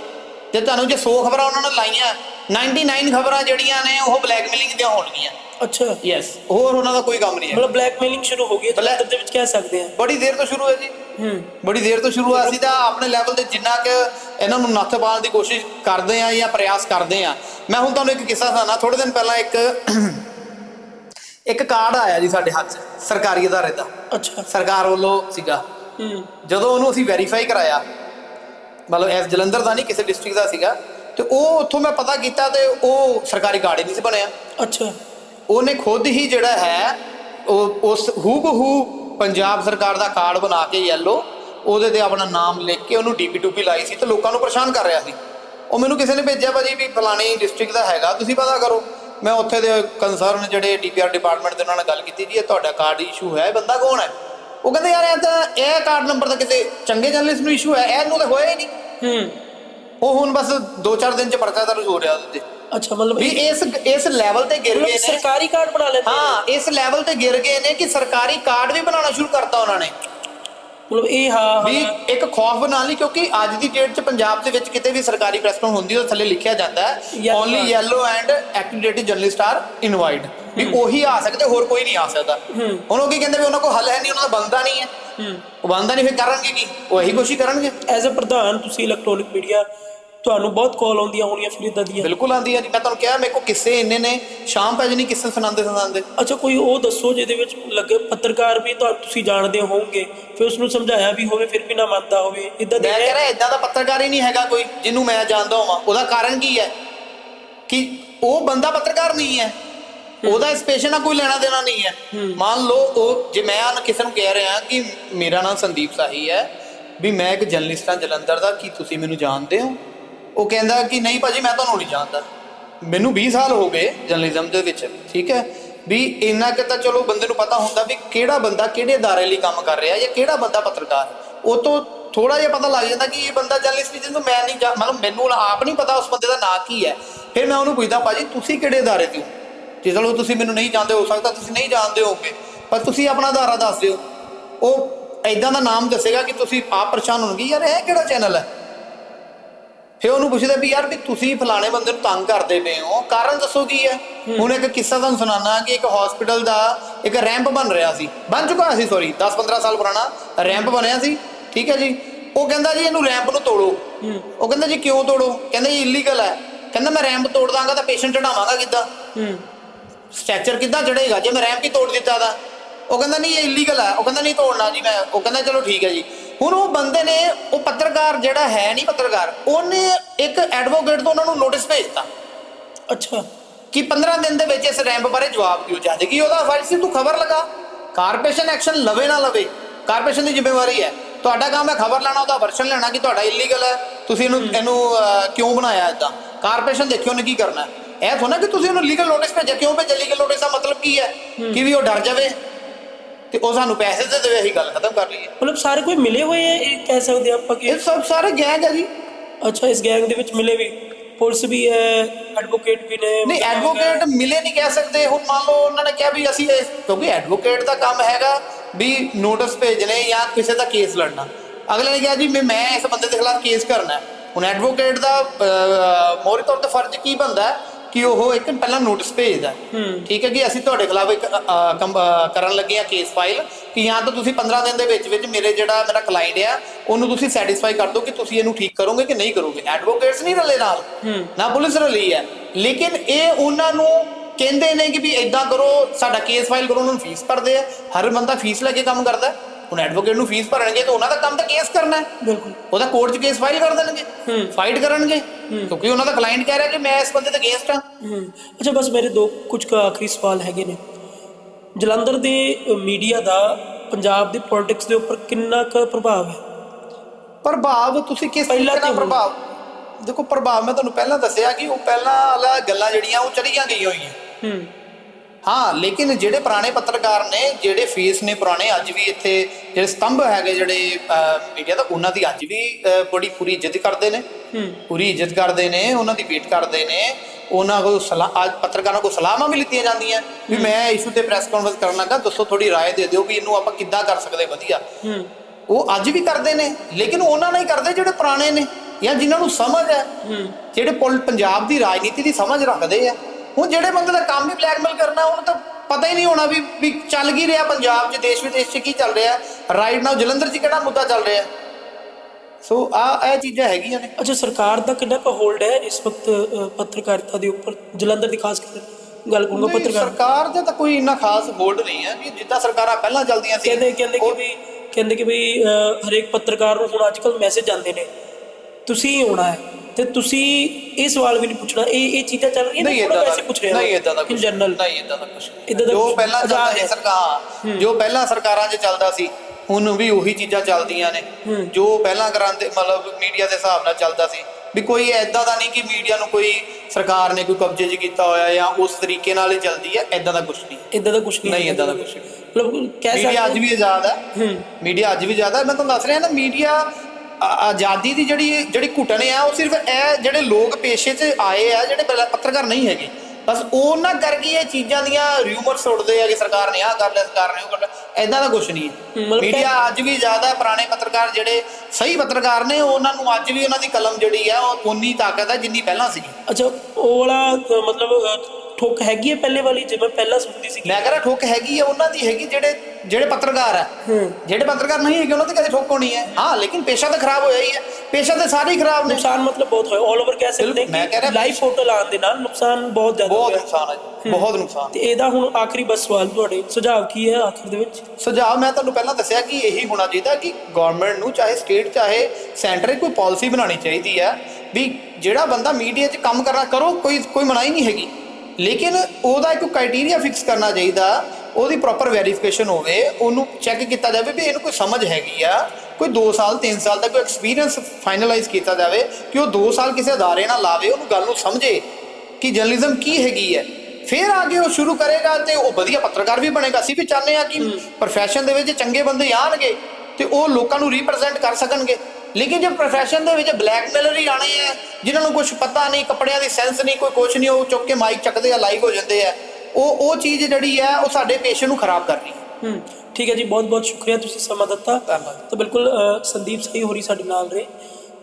ਤੇ ਤੁਹਾਨੂੰ ਜੇ 100 ਖਬਰਾਂ ਉਹਨਾਂ ਨੇ ਲਾਈਆਂ 99 ਖਬਰਾਂ ਜਿਹੜੀਆਂ ਨੇ ਉਹ ਬਲੈਕਮੇਲਿੰਗ ਦੀਆਂ ਹੋਣਗੀਆਂ। ਅੱਛਾ। ਯੈਸ ਹੋਰ ਉਹਨਾਂ ਦਾ ਕੋਈ ਕੰਮ ਨਹੀਂ ਹੈ ਮਤਲਬ ਬਲੈਕਮੇਲਿੰਗ ਸ਼ੁਰੂ ਹੋ ਗਈ ਹੈ ਜਲੰਧਰ ਦੇ ਵਿੱਚ ਕਹਿ ਸਕਦੇ ਆ ਬੜੀ ਦੇਰ ਤੋਂ ਸ਼ੁਰੂ ਹੈ ਜੀ। ਹੂੰ। ਬੜੀ ਦੇਰ ਤੋਂ ਸ਼ੁਰੂ ਆ ਅਸੀਂ ਤਾਂ ਆਪਣੇ ਲੈਵਲ ਤੇ ਜਿੰਨਾ ਕਿ ਇਹਨਾਂ ਨੂੰ ਨੱਥ ਪਾਉਣ ਦੀ ਕੋਸ਼ਿਸ਼ ਕਰਦੇ ਆ ਜਾਂ ਪ੍ਰਯਾਸ ਕਰਦੇ ਆ ਮੈਂ ਹੁਣ ਤੁਹਾਨੂੰ ਇੱਕ ਕਿੱਸਾ ਸੁਣਾਉਣਾ ਥੋੜੇ ਦਿਨ ਪਹਿਲਾਂ ਇੱਕ ਇੱਕ ਕਾਰਡ ਆਇਆ ਜੀ ਸਾਡੇ ਹੱਥ ਸਰਕਾਰੀ ਅਦਾਰੇ ਦਾ। ਅੱਛਾ। ਸਰਕਾਰ ਵੱਲੋਂ ਸੀਗਾ। ਹੂੰ। ਜਦੋਂ ਉਹਨੂੰ ਅਸੀਂ ਵੈਰੀਫਾਈ ਕਰਾਇਆ ਮਤਲਬ ਐਸ ਜਲੰਧਰ ਦਾ ਨਹੀਂ ਕਿਸੇ ਡਿਸਟ੍ਰਿਕਟ ਦਾ ਸੀਗਾ ਤੇ ਉਹ ਉੱਥੋਂ ਮੈਂ ਪਤਾ ਕੀਤਾ ਤੇ ਉਹ ਸਰਕਾਰੀ ਕਾਰਡ ਹੀ ਨਹੀਂ ਸੀ ਬਣਿਆ। ਅੱਛਾ। ਉਹਨੇ ਖੁਦ ਹੀ ਜਿਹੜਾ ਹੈ ਉਹ ਉਸ ਹੂਬਹੂ ਪੰਜਾਬ ਸਰਕਾਰ ਦਾ ਕਾਰਡ ਬਣਾ ਕੇ ਯੈਲੋ ਉਹਦੇ ਤੇ ਆਪਣਾ ਨਾਮ ਲਿਖ ਕੇ ਉਹਨੂੰ ਡੀਪੀ ਟੂਪੀ ਲਾਈ ਸੀ ਤੇ ਲੋਕਾਂ ਨੂੰ ਪਰੇਸ਼ਾਨ ਕਰ ਰਿਹਾ ਸੀ। ਉਹ ਮੈਨੂੰ ਕਿਸੇ ਨੇ ਭੇਜਿਆ ਭਾਜੀ ਵੀ ਫਲਾਣੀ ਡਿਸਟ੍ਰਿਕਟ ਦਾ ਹੈਗਾ ਤੁਸੀਂ ਪਤਾ ਕਰੋ। ਮੈਂ ਉੱਥੇ ਦੇ ਕੰਸਰਨ ਜਿਹੜੇ ਡੀਪੀਆਰ ਡਿਪਾਰਟਮੈਂਟ ਦੇ ਉਹਨਾਂ ਨਾਲ ਗੱਲ ਕੀਤੀ ਜੀ ਇਹ ਤੁਹਾਡਾ ਕਾਰਡ ਇਸ਼ੂ ਹੈ ਬੰਦਾ ਕੌਣ ਹੈ? ਉਹ ਕਹਿੰਦੇ ਯਾਰ ਇਹ ਤਾਂ ਇਹ ਕਾਰਡ ਨੰਬਰ ਤਾਂ ਕਿਸੇ ਚੰਗੇ ਜਰਨਲਿਸਟ ਨੂੰ ਇਸ਼ੂ ਹੈ ਇਹਨੂੰ ਤਾਂ ਹੋਇਆ ਹੀ ਨਹੀਂ। ਹੂੰ। ਉਹ ਹੁਣ ਬਸ 2-4 ਦਿਨ ਚ ਪਰਚਾ ਦਰਜ ਹੋ ਰਿਹਾ ਉਹਦੇ ਤੇ। ਅੱਛਾ ਮਤਲਬ ਵੀ ਇਸ ਇਸ ਲੈਵਲ ਤੇ ਗਿਰ ਗਏ ਨੇ। ਸਰਕਾਰੀ ਕਾਰਡ ਬਣਾ ਲੈਂਦੇ ਨੇ। ਹਾਂ ਇਸ ਲੈਵਲ ਤੇ ਗਿਰ ਗਏ ਨੇ ਕਿ ਸਰਕਾਰੀ ਕਾਰਡ ਵੀ ਬਣਾਉਣਾ ਸ਼ੁਰੂ ਕਰਤਾ ਉਹਨਾਂ ਨੇ। ਮਤਲਬ ਇਹ ਹਾਂ ਵੀ ਇੱਕ ਖੌਫ ਬਣਾ ਲਈ ਕਿਉਂਕਿ ਅੱਜ ਦੀ ਡੇਟ 'ਚ ਪੰਜਾਬ ਦੇ ਵਿੱਚ ਕਿਤੇ ਵੀ ਸਰਕਾਰੀ ਪ੍ਰੈਸ ਕਾਨਫਰੰਸ ਹੁੰਦੀ ਉਹ ਥੱਲੇ ਲਿਖਿਆ ਜਾਂਦਾ ਹੈ Yellow only. Yellow and activated journalist are invite ਵੀ ਉਹੀ ਆ ਸਕਦੇ ਹੋਰ ਕੋਈ ਨਹੀਂ ਆ ਸਕਦਾ। ਹੂੰ। ਹੁਣ ਉਹ ਕੀ ਕਹਿੰਦੇ ਵੀ ਉਹਨਾਂ ਕੋਲ ਹੱਲ ਹੈ ਨਹੀਂ ਉਹਨਾਂ ਦਾ ਬਣਦਾ ਨਹੀਂ ਹੈ। ਬਣਦਾ ਨਹੀਂ ਫਿਰ ਕਰਨਗੇ ਕੀ? ਉਹ ਇਹੀ ਕੋਸ਼ਿਸ਼ ਕਰਨਗੇ? ਐਜ਼ ਅ ਪ੍ਰਧਾਨ ਤੁਸੀਂ ਇਲੈਕਟ੍ਰੋਨਿਕ ਮੀਡੀਆ ਤੁਹਾਨੂੰ ਬਹੁਤ ਕਾਲ ਆਉਂਦੀਆਂ ਹੋਣੀਆਂ ਫਿਰ ਇਦਾਂ ਦੀਆਂ। ਬਿਲਕੁਲ ਆਂਦੀ ਹੈ ਜੀ। ਮੈਂ ਤੁਹਾਨੂੰ ਕਿਹਾ ਮੇਰੇ ਕੋਲ ਕਿੱਸੇ ਇੰਨੇ ਨੇ। ਸ਼ਾਮ ਪੈ ਜਣੀ ਕਿੱਸੇ ਸੁਣਾਉਂਦੇ ਸੁਣਾਉਂਦੇ। ਅੱਛਾ ਕੋਈ ਉਹ ਦੱਸੋ ਜਿਹਦੇ ਵਿੱਚ ਲੱਗੇ ਪੱਤਰਕਾਰ ਵੀ ਤੁਹਾ- ਤੁਸੀਂ ਜਾਣਦੇ ਹੋਵੋਗੇ। ਫਿਰ ਉਸ ਨੂੰ ਸਮਝਾਇਆ ਵੀ ਹੋਵੇ ਫਿਰ ਵੀ ਨਾ ਮੰਨਦਾ ਹੋਵੇ। ਇਦਾਂ ਦੇ ਮੈਂ ਕਹਿ ਰਿਹਾ ਇਦਾਂ ਦਾ ਪੱਤਰਕਾਰ ਹੀ ਨਹੀਂ ਹੈਗਾ ਕੋਈ ਜਿਹਨੂੰ ਮੈਂ ਜਾਣਦਾ ਹਾਂ ਉਹਦਾ ਕਾਰਨ ਕੀ ਹੈ? ਕਿ ਉਹ ਬੰਦਾ ਪੱਤਰਕਾਰ ਨਹੀਂ ਹੈ। ਉਹਦਾ ਇਸ ਪੇਸ਼ੇ ਨਾਲ ਕੋਈ ਲੈਣਾ ਦੇਣਾ ਨਹੀਂ ਹੈ। ਮੰਨ ਲਓ ਉਹ ਜੇ ਮੈਂ ਕਿਸੇ ਨੂੰ ਕਹਿ ਰਿਹਾ ਕਿ ਮੇਰਾ ਨਾਮ ਸੰਦੀਪ ਸਾਹੀ ਹੈ ਵੀ ਮੈਂ ਇੱਕ ਜਰਨਲਿਸਟ ਹਾਂ ਜਲੰਧਰ ਦਾ ਕੀ ਤੁਸੀਂ ਮੈਨੂੰ ਜਾਣਦੇ ਹੋ? ਉਹ ਕਹਿੰਦਾ ਕਿ ਨਹੀਂ ਭਾਜੀ ਮੈਂ ਤੁਹਾਨੂੰ ਨਹੀਂ ਜਾਣਦਾ ਮੈਨੂੰ 20 ਸਾਲ ਹੋ ਗਏ ਜਰਨਲਿਜ਼ਮ ਦੇ ਵਿੱਚ ਠੀਕ ਹੈ ਵੀ ਇੰਨਾ ਕਿ ਤਾਂ ਚਲੋ ਬੰਦੇ ਨੂੰ ਪਤਾ ਹੁੰਦਾ ਵੀ ਕਿਹੜਾ ਬੰਦਾ ਕਿਹੜੇ ادارے ਲਈ ਕੰਮ ਕਰ ਰਿਹਾ ਜਾਂ ਕਿਹੜਾ ਬੰਦਾ ਪੱਤਰਕਾਰ ਉਹ ਤੋਂ ਥੋੜਾ ਜਿਹਾ ਪਤਾ ਲੱਗ ਜਾਂਦਾ ਕਿ ਇਹ ਬੰਦਾ ਜਰਨਲਿਸਟ ਵੀ ਜਿਹਨੂੰ ਮੈਂ ਨਹੀਂ ਜਾ- ਮਤਲਬ ਮੈਨੂੰ ਆਪ ਨਹੀਂ ਪਤਾ ਉਸ ਬੰਦੇ ਦਾ ਨਾਂ ਕੀ ਹੈ ਫਿਰ ਮੈਂ ਉਹਨੂੰ ਪੁੱਛਦਾ ਭਾਜੀ ਤੁਸੀਂ ਕਿਹੜੇ ادارے ਤੋਂ ਜੇ ਚਲੋ ਤੁਸੀਂ ਮੈਨੂੰ ਨਹੀਂ ਜਾਣਦੇ ਹੋ ਸਕਦਾ ਤੁਸੀਂ ਨਹੀਂ ਜਾਣਦੇ ਹੋਗੇ ਪਰ ਤੁਸੀਂ ਆਪਣਾ ਅਦਾਰਾ ਦੱਸ ਦਿਓ ਉਹ ਐਦਾਂ ਦਾ ਨਾਮ ਦੱਸੇਗਾ ਕਿ ਤੁਸੀਂ ਆਪ ਪਰੇਸ਼ਾਨ ਹੋਣਗੇ ਯਾਰ ਇਹ ਕਿਹੜਾ ਚੈਨਲ ਹੈ ਫਿਰ ਉਹਨੂੰ ਪੁੱਛਦਾ ਵੀ ਯਾਰ ਵੀ ਤੁਸੀਂ ਫਲਾਣੇ ਬੰਦੇ ਨੂੰ ਤੰਗ ਕਰਦੇ ਪਏ ਹੋ ਕਾਰਨ ਦੱਸੋ ਕੀ ਹੈ? ਹੁਣ ਇੱਕ ਕਿੱਸਾ ਤੁਹਾਨੂੰ ਸੁਣਾਉਣਾ ਕਿ ਇੱਕ ਹਸਪੀਟਲ ਦਾ ਇੱਕ ਰੈਂਪ ਬਣ ਰਿਹਾ ਸੀ। ਬਣ ਚੁੱਕਾ ਸੀ ਸੌਰੀ 10-15 ਸਾਲ ਪੁਰਾਣਾ ਰੈਂਪ ਬਣਿਆ ਸੀ ਠੀਕ ਹੈ ਜੀ? ਉਹ ਕਹਿੰਦਾ ਜੀ ਇਹਨੂੰ ਰੈਂਪ ਨੂੰ ਤੋੜੋ। ਉਹ ਕਹਿੰਦਾ ਜੀ ਕਿਉਂ ਤੋੜੋ? ਕਹਿੰਦਾ ਜੀ ਇਲੀਗਲ ਹੈ। ਕਹਿੰਦਾ ਮੈਂ ਰੈਂਪ ਤੋੜ ਦਾਂਗਾ ਤਾਂ ਪੇਸ਼ੈਂਟ ਚੜਾਵਾਂਗਾ ਕਿੱਦਾਂ? ਹੂੰ। ਸਟ੍ਰੈਚਰ ਕਿੱਦਾਂ ਚੜੇਗਾ? ਜੇ ਮੈਂ ਰੈਂਪ ਹੀ ਤੋੜ ਦਿੱਤਾ ਤਾਂ। ਉਹ ਕਹਿੰਦਾ ਨਹੀਂ ਇਹ ਇਲੀਗਲ ਹੈ। ਉਹ ਕਹਿੰਦਾ ਨਹੀਂ ਤੋੜਨਾ ਜੀ ਮੈਂ। ਉਹ ਕਹਿੰਦਾ ਚਲੋ ਠੀਕ ਹੈ ਜੀ। ਹੁਣ ਉਹ ਬੰਦੇ ਨੇ ਉਹ ਪੱਤਰਕਾਰ ਜਿਹੜਾ ਹੈ ਨਹੀਂ ਪੱਤਰਕਾਰ ਉਹਨੇ ਇੱਕ ਐਡਵੋਕੇਟ ਤੋਂ ਉਹਨਾਂ ਨੂੰ ਨੋਟਿਸ ਭੇਜਤਾ। ਅੱਛਾ। ਕਿ 15 ਦਿਨ ਦੇ ਵਿੱਚ ਇਸ ਰੈਂਪ ਬਾਰੇ ਜਵਾਬ ਦਿਓ ਜਦ ਕਿ ਉਹਦਾ ਫਰਜ਼ ਸੀ ਤੂੰ ਖਬਰ ਲਗਾ। ਕਾਰਪੋਰੇਸ਼ਨ ਐਕਸ਼ਨ ਲਵੇ ਨਾ ਲਵੇ ਕਾਰਪੋਰੇਸ਼ਨ ਦੀ ਜ਼ਿੰਮੇਵਾਰੀ ਹੈ। ਤੁਹਾਡਾ ਕੰਮ ਹੈ ਖਬਰ ਲੈਣਾ ਉਹਦਾ ਵਰਸ਼ਨ ਲੈਣਾ ਕਿ ਤੁਹਾਡਾ ਇਲੀਗਲ ਹੈ। ਤੁਸੀਂ ਇਹਨੂੰ ਇਹਨੂੰ ਕਿਉਂ ਬਣਾਇਆ ਇਦਾਂ ਕਾਰਪੋਰੇਸ਼ਨ ਦੇਖਿਓ ਨੇ ਕੀ ਕਰਨਾ। ਹੈ। ਇਹ ਥੋੜਾ ਕਿ ਤੁਸੀਂ ਉਹਨੂੰ ਲੀਗਲ ਨੋਟਿਸ ਭੇਜਿਆ। ਕਿਉਂ ਭੇਜਿਆ? ਲੀਗਲ ਨੋਟਿਸ ਦਾ ਮਤਲਬ ਕੀ ਹੈ। ਕਿ ਵੀ ਉਹ ਡਰ ਜਾਵੇ। ਤੇ ਉਹ ਸਾਨੂੰ ਪੈਸੇ ਦੇ ਦੇਵੇ ਅਸੀਂ ਗੱਲ ਖਤਮ ਕਰ ਲਈਏ। ਮਤਲਬ ਸਾਰੇ ਕੋਈ ਮਿਲੇ ਹੋਏ ਹੈ ਇਹ ਕਹਿ ਸਕਦੇ ਆਪਾਂ ਕਿ ਇਹ ਸਭ ਸਾਰੇ ਗੈਂਗ ਹੈ ਜੀ। ਅੱਛਾ ਇਸ ਗੈਂਗ ਦੇ ਵਿੱਚ ਮਿਲੇ ਵੀ। ਪੁਲਿਸ ਵੀ ਹੈ ਐਡਵੋਕੇਟ ਵੀ ਨੇ। ਨਹੀਂ ਐਡਵੋਕੇਟ ਮਿਲੇ ਨਹੀਂ ਕਹਿ ਸਕਦੇ। ਹੁਣ ਮੰਨ ਲਓ ਉਹਨਾਂ ਨੇ ਕਿਹਾ ਵੀ ਅਸੀਂ ਇਸ- ਕਿਉਂਕਿ ਐਡਵੋਕੇਟ ਦਾ ਕੰਮ ਹੈਗਾ ਵੀ ਨੋਟਿਸ ਭੇਜਣੇ ਜਾਂ ਕਿਸੇ ਦਾ ਕੇਸ ਲੜਨਾ। ਅਗਲੇ ਨੇ ਕਿਹਾ ਜੀ ਮੈਂ ਮੈਂ ਇਸ ਬੰਦੇ ਦੇ ਖਿਲਾਫ ਕੇਸ ਕਰਨਾ ਹੈ। ਹੁਣ ਐਡਵੋਕੇਟ ਦਾ ਅਹ, ਤੌਰ ਤੇ ਫਰਜ਼ ਕੀ ਬੰਦਾ ਕਿ ਉਹ ਇੱਕ ਪਹਿਲਾਂ ਨੋਟਿਸ ਭੇਜਦਾ। ਠੀਕ ਹੈ ਕਿ ਅਸੀਂ ਤੁਹਾਡੇ ਖਿਲਾਫ ਇੱਕ ਅ, ਅ, ਕਰਨ ਲੱਗੇ ਆ ਕੇਸ ਫਾਈਲ ਕਿ ਜਾਂ ਤਾਂ ਤੁਸੀਂ 15 ਦਿਨ ਦੇ ਵਿੱਚ ਵਿੱਚ ਮੇਰੇ ਜਿਹੜਾ ਮੇਰਾ ਕਲਾਇੰਟ ਆ ਉਹਨੂੰ ਤੁਸੀਂ ਸੈਟੀਸਫਾਈ ਕਰ ਦਿਓ ਕਿ ਤੁਸੀਂ ਇਹਨੂੰ ਠੀਕ ਕਰੋਗੇ ਕਿ ਨਹੀਂ ਕਰੋਗੇ। ਐਡਵੋਕੇਟਸ ਨਹੀਂ ਰਲੇ ਨਾਲ। ਨਾ ਪੁਲਿਸ ਰਲੀ ਹੈ। ਲੇਕਿਨ ਇਹ ਉਹਨਾਂ ਨੂੰ ਕਹਿੰਦੇ ਨੇ ਕਿ ਵੀ ਇਦਾਂ ਕਰੋ ਸਾਡਾ ਕੇਸ ਫਾਈਲ ਕਰੋ ਉਹਨਾਂ ਨੂੰ ਫੀਸ ਭਰਦੇ ਆ। ਹਰ ਬੰਦਾ ਫੀਸ ਲੈ ਕੇ ਕੰਮ ਕਰਦਾ ਹੈ। ਹੁਣ ਐਡਵੋਕੇਟ ਨੂੰ ਫੀਸ ਭਰਨਗੇ ਤਾਂ ਉਹਨਾਂ ਦਾ ਕੰਮ ਤਾਂ ਕੇਸ ਕਰਨਾ ਹੈ। ਬਿਲਕੁਲ। ਉਹਦਾ ਕੋਰਟ 'ਚ ਕੇਸ ਫਾਈਲ ਕਰ ਦੇਣਗੇ ਫਾਈਟ ਕਰਨਗੇ। ਕਿਉਂਕਿ ਉਹਨਾਂ ਦਾ ਕਲਾਇੰਟ ਕਹਿ ਰਿਹਾ ਕਿ ਮੈਂ ਇਸ ਬੰਦੇ ਤੇ ਅਗੇਂਸਟ ਹਾਂ। ਅੱਛਾ ਬਸ ਮੇਰੇ ਦੋ ਕੁਝ ਕੁ ਆਖਰੀ ਸਵਾਲ ਹੈਗੇ ਨੇ। ਜਲੰਧਰ ਦੇ ਮੀਡੀਆ ਦਾ ਪੰਜਾਬ ਦੀ ਪੋਲਿਟਿਕਸ ਦੇ ਉੱਪਰ ਕਿੰਨਾ ਕੁ ਪ੍ਰਭਾਵ ਹੈ? ਪ੍ਰਭਾਵ ਤੁਸੀਂ ਕਿਸ ਪਹਿਲਾਂ ਤਰੀਕੇ ਨਾਲ ਤੇ ਹੁਣ। ਪ੍ਰਭਾਵ ਦੇਖੋ ਪ੍ਰਭਾਵ ਮੈਂ ਤੁਹਾਨੂੰ ਪਹਿਲਾਂ ਦੱਸਿਆ ਕਿ ਉਹ ਪਹਿਲਾਂ ਵਾਲਾ ਗੱਲਾਂ ਜਿਹੜੀਆਂ ਉਹ ਚਲੀਆਂ ਗਈਆਂ ਹੋਈਆਂ। ਹੂੰ। ਹਾਂ ਲੇਕਿਨ ਜਿਹੜੇ ਪੁਰਾਣੇ ਪੱਤਰਕਾਰ ਨੇ ਜਿਹੜੇ ਫੇਸ ਨੇ ਪੁਰਾਣੇ ਅੱਜ ਵੀ ਇੱਥੇ ਜਿਹੜੇ ਸਤੰਭ ਹੈਗੇ ਜਿਹੜੇ ਮੀਡੀਆ ਦਾ ਉਹਨਾਂ ਦੀ ਅੱਜ ਵੀ ਬੜੀ ਪੂਰੀ ਇੱਜ਼ਤ ਕਰਦੇ ਨੇ। ਪੂਰੀ ਇੱਜ਼ਤ ਕਰਦੇ ਨੇ ਉਹਨਾਂ ਦੀ ਵੇਟ ਕਰਦੇ ਨੇ। ਉਹਨਾਂ ਕੋਲ ਸਲਾਹ ਅੱਜ ਪੱਤਰਕਾਰਾਂ ਕੋਲ ਸਲਾਹਾਂ ਵੀ ਲਿੱਤੀਆਂ ਜਾਂਦੀਆਂ। ਵੀ ਮੈਂ ਇਸ਼ੂ ਤੇ ਪ੍ਰੈਸ ਕਾਨਫਰੰਸ ਕਰਨ ਲੱਗਾ ਦੱਸੋ ਥੋੜੀ ਰਾਏ ਦੇ ਦਿਓ ਵੀ ਇਹਨੂੰ ਆਪਾਂ ਕਿੱਦਾਂ ਕਰ ਸਕਦੇ ਵਧੀਆ। ਹੂੰ। ਉਹ ਅੱਜ ਵੀ ਕਰਦੇ ਨੇ ਲੇਕਿਨ ਉਹਨਾਂ ਨਹੀਂ ਕਰਦੇ ਜਿਹੜੇ ਪੁਰਾਣੇ ਨੇ ਜਾਂ ਜਿਨ੍ਹਾਂ ਨੂੰ ਸਮਝ ਹੈ। ਜਿਹੜੇ ਪੰਜਾਬ ਦੀ ਰਾਜਨੀਤੀ ਦੀ ਸਮਝ ਰੱਖਦੇ ਆ। ਹੁਣ ਜਿਹੜੇ ਬੰਦੇ ਦਾ ਕੰਮ ਹੀ ਬਲੈਕਮੇਲ ਕਰਨਾ ਉਹਨੂੰ ਤਾਂ ਪਤਾ ਹੀ ਨਹੀਂ ਹੋਣਾ ਵੀ ਵੀ ਚੱਲ ਕੀ ਰਿਹਾ ਪੰਜਾਬ 'ਚ ਦੇਸ਼ ਵਿਦੇਸ਼ 'ਚ ਕੀ ਚੱਲ ਰਿਹਾ। ਰਾਈਟ ਨਾਓ ਜਲੰਧਰ 'ਚ ਕਿਹੜਾ ਮੁੱਦਾ ਚੱਲ ਰਿਹਾ? ਸੋ ਆ ਇਹ ਚੀਜ਼ਾਂ ਹੈਗੀਆਂ ਨੇ। ਅੱਛਾ ਸਰਕਾਰ ਦਾ ਕਿੰਨਾ ਕੁ ਹੋਲਡ ਹੈ ਇਸ ਵਕਤ ਪੱਤਰਕਾਰਿਤਾ ਦੇ ਉੱਪਰ? ਜਲੰਧਰ ਦੀ ਖਾਸ ਕਰ ਗੱਲ ਕਰੂੰਗਾ ਪੱਤਰਕਾਰ। ਸਰਕਾਰ ਦਾ ਤਾਂ ਕੋਈ ਇੰਨਾ ਖਾਸ ਹੋਲਡ ਨਹੀਂ ਹੈ ਵੀ ਜਿੱਦਾਂ ਸਰਕਾਰਾਂ ਪਹਿਲਾਂ ਚੱਲਦੀਆਂ ਸੀ। ਕਹਿੰਦੇ ਕਹਿੰਦੇ ਕਿ ਵੀ ਕਹਿੰਦੇ ਕਿ ਵੀ ਹਰੇਕ ਪੱਤਰਕਾਰ ਨੂੰ ਹੁਣ ਅੱਜਕੱਲ ਮੈਸੇਜ ਆਉਂਦੇ ਨੇ। ਤੁਸੀਂ ਆਉਣਾ ਹੈ। ਤੇ ਤੁਸੀਂ ਇਹ ਸਵਾਲ ਵੀ ਨਹੀਂ ਪੁੱਛਣਾ ਇਹ ਇਹ ਚੀਜ਼ਾਂ ਚੱਲ ਰਹੀਆਂ ਨਹੀਂ ਇਦਾਂ ਦਾ ਪੁੱਛ ਰਿਹਾ ਨਹੀਂ ਇਦਾਂ ਦਾ ਕੁਝ ਜਨਰਲ ਨਹੀਂ ਇਦਾਂ ਦਾ ਕੁਝ ਜੋ ਪਹਿਲਾਂ ਚੱਲਦਾ ਸੀ। ਸਰਕਾਰ ਜੋ ਪਹਿਲਾਂ ਸਰਕਾਰਾਂ 'ਚ ਚੱਲਦਾ ਸੀ ਹੁਣ ਵੀ ਉਹੀ ਚੀਜ਼ਾਂ ਚੱਲਦੀਆਂ ਨੇ। ਜੋ ਪਹਿਲਾਂ ਕਰਾਂਦੇ ਮਤਲਬ ਮੀਡੀਆ ਦੇ ਹਿਸਾਬ ਨਾਲ ਚੱਲਦਾ ਸੀ ਵੀ ਕੋਈ ਐਦਾਂ ਦਾ ਨਹੀਂ ਕਿ ਮੀਡੀਆ ਨੂੰ ਕੋਈ ਸਰਕਾਰ ਨੇ ਕੋਈ ਕਬਜ਼ੇ 'ਚ ਕੀਤਾ ਹੋਇਆ ਜਾਂ ਉਸ ਤਰੀਕੇ ਨਾਲ ਹੀ ਚੱਲਦੀ ਹੈ ਐਦਾਂ ਦਾ ਕੁਝ ਨਹੀਂ। ਇਦਾਂ ਦਾ ਕੁਝ ਨਹੀਂ ਨਹੀਂ। ਏਦਾਂ ਦਾ। ਮਤਲਬ ਕਹਿ ਮੀਡੀਆ ਅੱਜ ਵੀ ਆਜ਼ਾਦ ਹੈ। ਮੀਡੀਆ ਅੱਜ ਵੀ ਆਜ਼ਾਦ ਹੈ। ਮੈਂ ਤੁਹਾਨੂੰ ਦੱਸ ਰਿਹਾ ਨਾ ਮੀਡੀਆ ਆਜ਼ਾਦੀ ਦੀ ਜਿਹੜੀ ਜਿਹੜੀ ਘੁਟਨ ਆ ਉਹ ਸਿਰਫ ਇਹ ਜਿਹੜੇ ਲੋਕ ਪੇਸ਼ੇ 'ਚ ਆਏ ਆ ਜਿਹੜੇ ਪੱਤਰਕਾਰ ਨਹੀਂ ਹੈਗੇ। ਬਸ ਉਹਨਾਂ ਕਰਕੇ ਇਹ ਚੀਜ਼ਾਂ ਦੀਆਂ ਰਿਊਮਰਸ ਉੱਡਦੇ ਆ ਕਿ ਸਰਕਾਰ ਨੇ ਆਹ ਕਰ ਲਿਆ ਸਰਕਾਰ ਨੇ ਉਹ ਕਰ ਲਿਆ। ਐਦਾਂ ਦਾ ਕੁਝ ਨਹੀਂ ਹੈ। ਮੀਡੀਆ ਅੱਜ ਵੀ ਜ਼ਿਆਦਾ ਪੁਰਾਣੇ ਪੱਤਰਕਾਰ ਜਿਹੜੇ ਸਹੀ ਪੱਤਰਕਾਰ ਨੇ ਉਹਨਾਂ ਨੂੰ ਅੱਜ ਵੀ ਉਹਨਾਂ ਦੀ ਕਲਮ ਜਿਹੜੀ ਆ ਉਹ ਉਨੀ ਤਾਕਤ ਹੈ ਜਿੰਨੀ ਪਹਿਲਾਂ ਸੀ ਅੱਛਾ ਉਹ ਵਾਲਾ ਮਤਲਬ ਠੋਕ ਹੈਗੀ ਹੈ ਪਹਿਲੇ ਵਾਲੀ ਜਿਵੇਂ ਪਹਿਲਾਂ ਸੁਣਦੀ ਸੀ ਮੈਂ ਕਹਿੰਦਾ ਠੋਕ ਹੈਗੀ ਆ ਉਹਨਾਂ ਦੀ ਹੈਗੀ ਜਿਹੜੇ ਜਿਹੜੇ ਪੱਤਰਕਾਰ ਆ ਹੂੰ। ਜਿਹੜੇ ਪੱਤਰਕਾਰ ਨਹੀਂ ਹੈਗੇ ਉਹਨਾਂ ਦੀ ਕਦੇ ਠੋਕ ਹੋਣੀ ਹੈ। ਹਾਂ ਲੇਕਿਨ ਪੇਸ਼ਾ ਤਾਂ ਖਰਾਬ ਹੋਇਆ ਹੀ ਹੈ। ਪੇਸ਼ਾ ਤਾਂ ਸਾਰੇ ਹੀ ਖਰਾਬ ਨੇ। ਨੁਕਸਾਨ ਮਤਲਬ ਬਹੁਤ ਹੋਇਆ। ਆਲ ਓਵਰ ਕਹਿ ਸਕਦੇ ਕਿ ਲਾਈਵ ਪੋਰਟਲ ਆਉਣ ਦੇ ਨਾਲ ਨੁਕਸਾਨ ਬਹੁਤ ਜ਼ਿਆਦਾ ਬਹੁਤ ਨੁਕਸਾਨ ਹੈ ਬਹੁਤ ਨੁਕਸਾਨ। ਤੇ ਇਹਦਾ ਹੁਣ ਆਖਰੀ ਬਸ ਸਵਾਲ ਤੁਹਾਡੇ। ਸੁਝਾਅ ਕੀ ਹੈ ਆਖਿਰ ਦੇ ਵਿੱਚ? ਸੁਝਾਅ ਮੈਂ ਤੁਹਾਨੂੰ ਪਹਿਲਾਂ ਦੱਸਿਆ ਕਿ ਇਹੀ ਹੋਣਾ ਚਾਹੀਦਾ ਕਿ ਗਵਰਨਮੈਂਟ ਨੂੰ ਚਾਹੇ ਸਟੇਟ ਚਾਹੇ ਸੈਂਟਰ ਕੋਈ ਪਾਲਿਸੀ ਬਣਾਉਣੀ ਚਾਹੀਦੀ ਹੈ ਵੀ ਜਿਹੜਾ ਬੰਦਾ ਮੀਡੀਆ 'ਚ ਕੰਮ ਕਰਨਾ ਕਰੋ ਕੋਈ ਕੋਈ ਮਨਾਹੀ ਨਹੀਂ ਹੈਗੀ। ਲੇਕਿਨ ਉਹਦਾ ਇੱਕ ਕ੍ਰਾਈਟੇਰੀਆ ਫਿਕਸ ਕਰਨਾ ਚਾਹੀਦਾ ਉਹਦੀ ਪ੍ਰੋਪਰ ਵੈਰੀਫਿਕੇਸ਼ਨ ਹੋਵੇ ਉਹਨੂੰ ਚੈੱਕ ਕੀਤਾ ਜਾਵੇ ਵੀ ਇਹਨੂੰ ਕੋਈ ਸਮਝ ਹੈਗੀ ਆ ਕੋਈ 2 ਸਾਲ 3 ਸਾਲ ਦਾ ਕੋਈ ਐਕਸਪੀਰੀਅੰਸ ਫਾਈਨਲਾਈਜ਼ ਕੀਤਾ ਜਾਵੇ ਕਿ ਉਹ 2 ਸਾਲ ਕਿਸੇ ਅਦਾਰੇ ਨਾਲ ਲਾਵੇ ਉਹਨੂੰ ਗੱਲ ਨੂੰ ਸਮਝੇ ਕਿ ਜਰਨਲਿਜ਼ਮ ਕੀ ਹੈਗੀ ਹੈ। ਫਿਰ ਆਗੇ ਉਹ ਸ਼ੁਰੂ ਕਰੇਗਾ ਤੇ ਉਹ ਵਧੀਆ ਪੱਤਰਕਾਰ ਵੀ ਬਣੇਗਾ। ਅਸੀਂ ਵੀ ਚਾਹੁੰਦੇ ਆ ਕਿ profession ਦੇ ਵਿੱਚ ਚੰਗੇ ਬੰਦੇ ਆਣਗੇ ਤੇ ਉਹ ਲੋਕਾਂ ਨੂੰ ਰਿਪਰੈਜ਼ੈਂਟ ਕਰ ਸਕਣਗੇ। ਲੇਕਿਨ ਜੇ profession ਦੇ ਵਿੱਚ ਬਲੈਕਮੇਲਰ ਹੀ ਆਣੇ ਆ ਜਿਨ੍ਹਾਂ ਨੂੰ ਕੁਝ ਪਤਾ ਨਹੀਂ ਕੱਪੜਿਆਂ ਦੀ ਸੈਂਸ ਨਹੀਂ ਕੋਈ ਕੁਝ ਨਹੀਂ ਉਹ ਚੁੱਕ ਕੇ ਮਾਈਕ ਚੱਕਦੇ ਆ ਲਾਈਵ ਹੋ ਜਾਂਦੇ ਆ ਉਹ ਉਹ ਚੀਜ਼ ਜਿਹੜੀ ਆ ਉਹ ਸਾਡੇ ਪੇਸ਼ੇ ਨੂੰ ਖਰਾਬ ਕਰ ਰਹੀ ਹੈ। ਹੂੰ ਠੀਕ ਹੈ ਜੀ ਬਹੁਤ ਬਹੁਤ ਸ਼ੁਕਰੀਆ ਤੁਸੀਂ ਸਮਾਂ ਦਿੱਤਾ। ਤਾਂ ਬਿਲਕੁਲ ਸੰਦੀਪ ਸਹੀ ਹੋਰੀ ਸਾਡੇ ਨਾਲ ਰਹੇ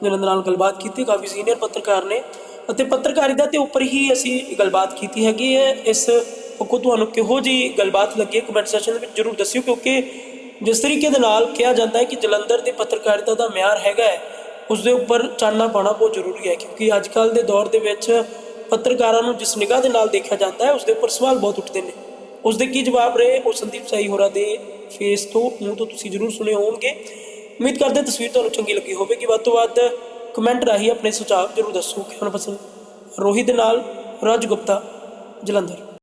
ਜਿਨ੍ਹਾਂ ਦੇ ਨਾਲ ਗੱਲਬਾਤ ਕੀਤੀ ਕਾਫੀ ਸੀਨੀਅਰ ਪੱਤਰਕਾਰ ਨੇ। ਅਤੇ ਪੱਤਰਕਾਰਿਤਾ ਦੇ ਉੱਪਰ ਹੀ ਅਸੀਂ ਗੱਲਬਾਤ ਕੀਤੀ ਹੈਗੀ ਹੈ। ਇਸ ਕੋ ਤੁਹਾਨੂੰ ਕਿਹੋ ਜੀ ਗੱਲਬਾਤ ਲੱਗੀ ਕਮੈਂਟ ਸੈਸ਼ਨ ਦੇ ਵਿੱਚ ਜਰੂਰ ਦੱਸਿਓ ਕਿਉਂਕਿ ਜਿਸ ਤਰੀਕੇ ਦੇ ਨਾਲ ਕਿਹਾ ਜਾਂਦਾ ਹੈ ਕਿ ਜਲੰਧਰ ਦੇ ਪੱਤਰਕਾਰਿਤਾ ਦਾ ਮਿਆਰ ਹੈਗਾ ਹੈ ਉਸ ਦੇ ਉੱਪਰ ਚਾਨਣਾ ਪਾਉਣਾ ਬਹੁਤ ਜ਼ਰੂਰੀ ਹੈ। ਕਿਉਂਕਿ ਅੱਜ ਕੱਲ ਦੇ ਦੌਰ ਦੇ ਵਿੱਚ ਪੱਤਰਕਾਰਾਂ ਨੂੰ ਜਿਸ ਨਿਗਾਹ ਦੇ ਨਾਲ ਦੇਖਿਆ ਜਾਂਦਾ ਹੈ ਉਸ ਦੇ ਉੱਪਰ ਸਵਾਲ ਬਹੁਤ ਉੱਠਦੇ ਨੇ। ਉਸ ਦੇ ਕੀ ਜਵਾਬ ਰਹੇ? ਉਹ ਸੰਦੀਪ ਸਾਈ ਹੋਰਾਂ ਦੇ ਫੇਸ ਤੋਂ, ਮੂੰਹ ਤੋਂ ਤੁਸੀਂ ਜ਼ਰੂਰ ਸੁਣੇ ਹੋਣਗੇ। ਉਮੀਦ ਕਰਦੇ ਤਸਵੀਰ ਤੁਹਾਨੂੰ ਚੰਗੀ ਲੱਗੀ ਹੋਵੇਗੀ। ਵੱਧ ਤੋਂ ਵੱਧ ਕਮੈਂਟ ਰਾਹੀਂ ਆਪਣੇ ਸੁਝਾਅ ਜ਼ਰੂਰ ਦੱਸੋ। ਕਿ ਤੁਹਾਨੂੰ ਪਸੰਦ ਰੋਹਿਤ ਦੇ ਨਾਲ ਰਾਜ ਗੁਪਤਾ, ਜਲੰਧਰ।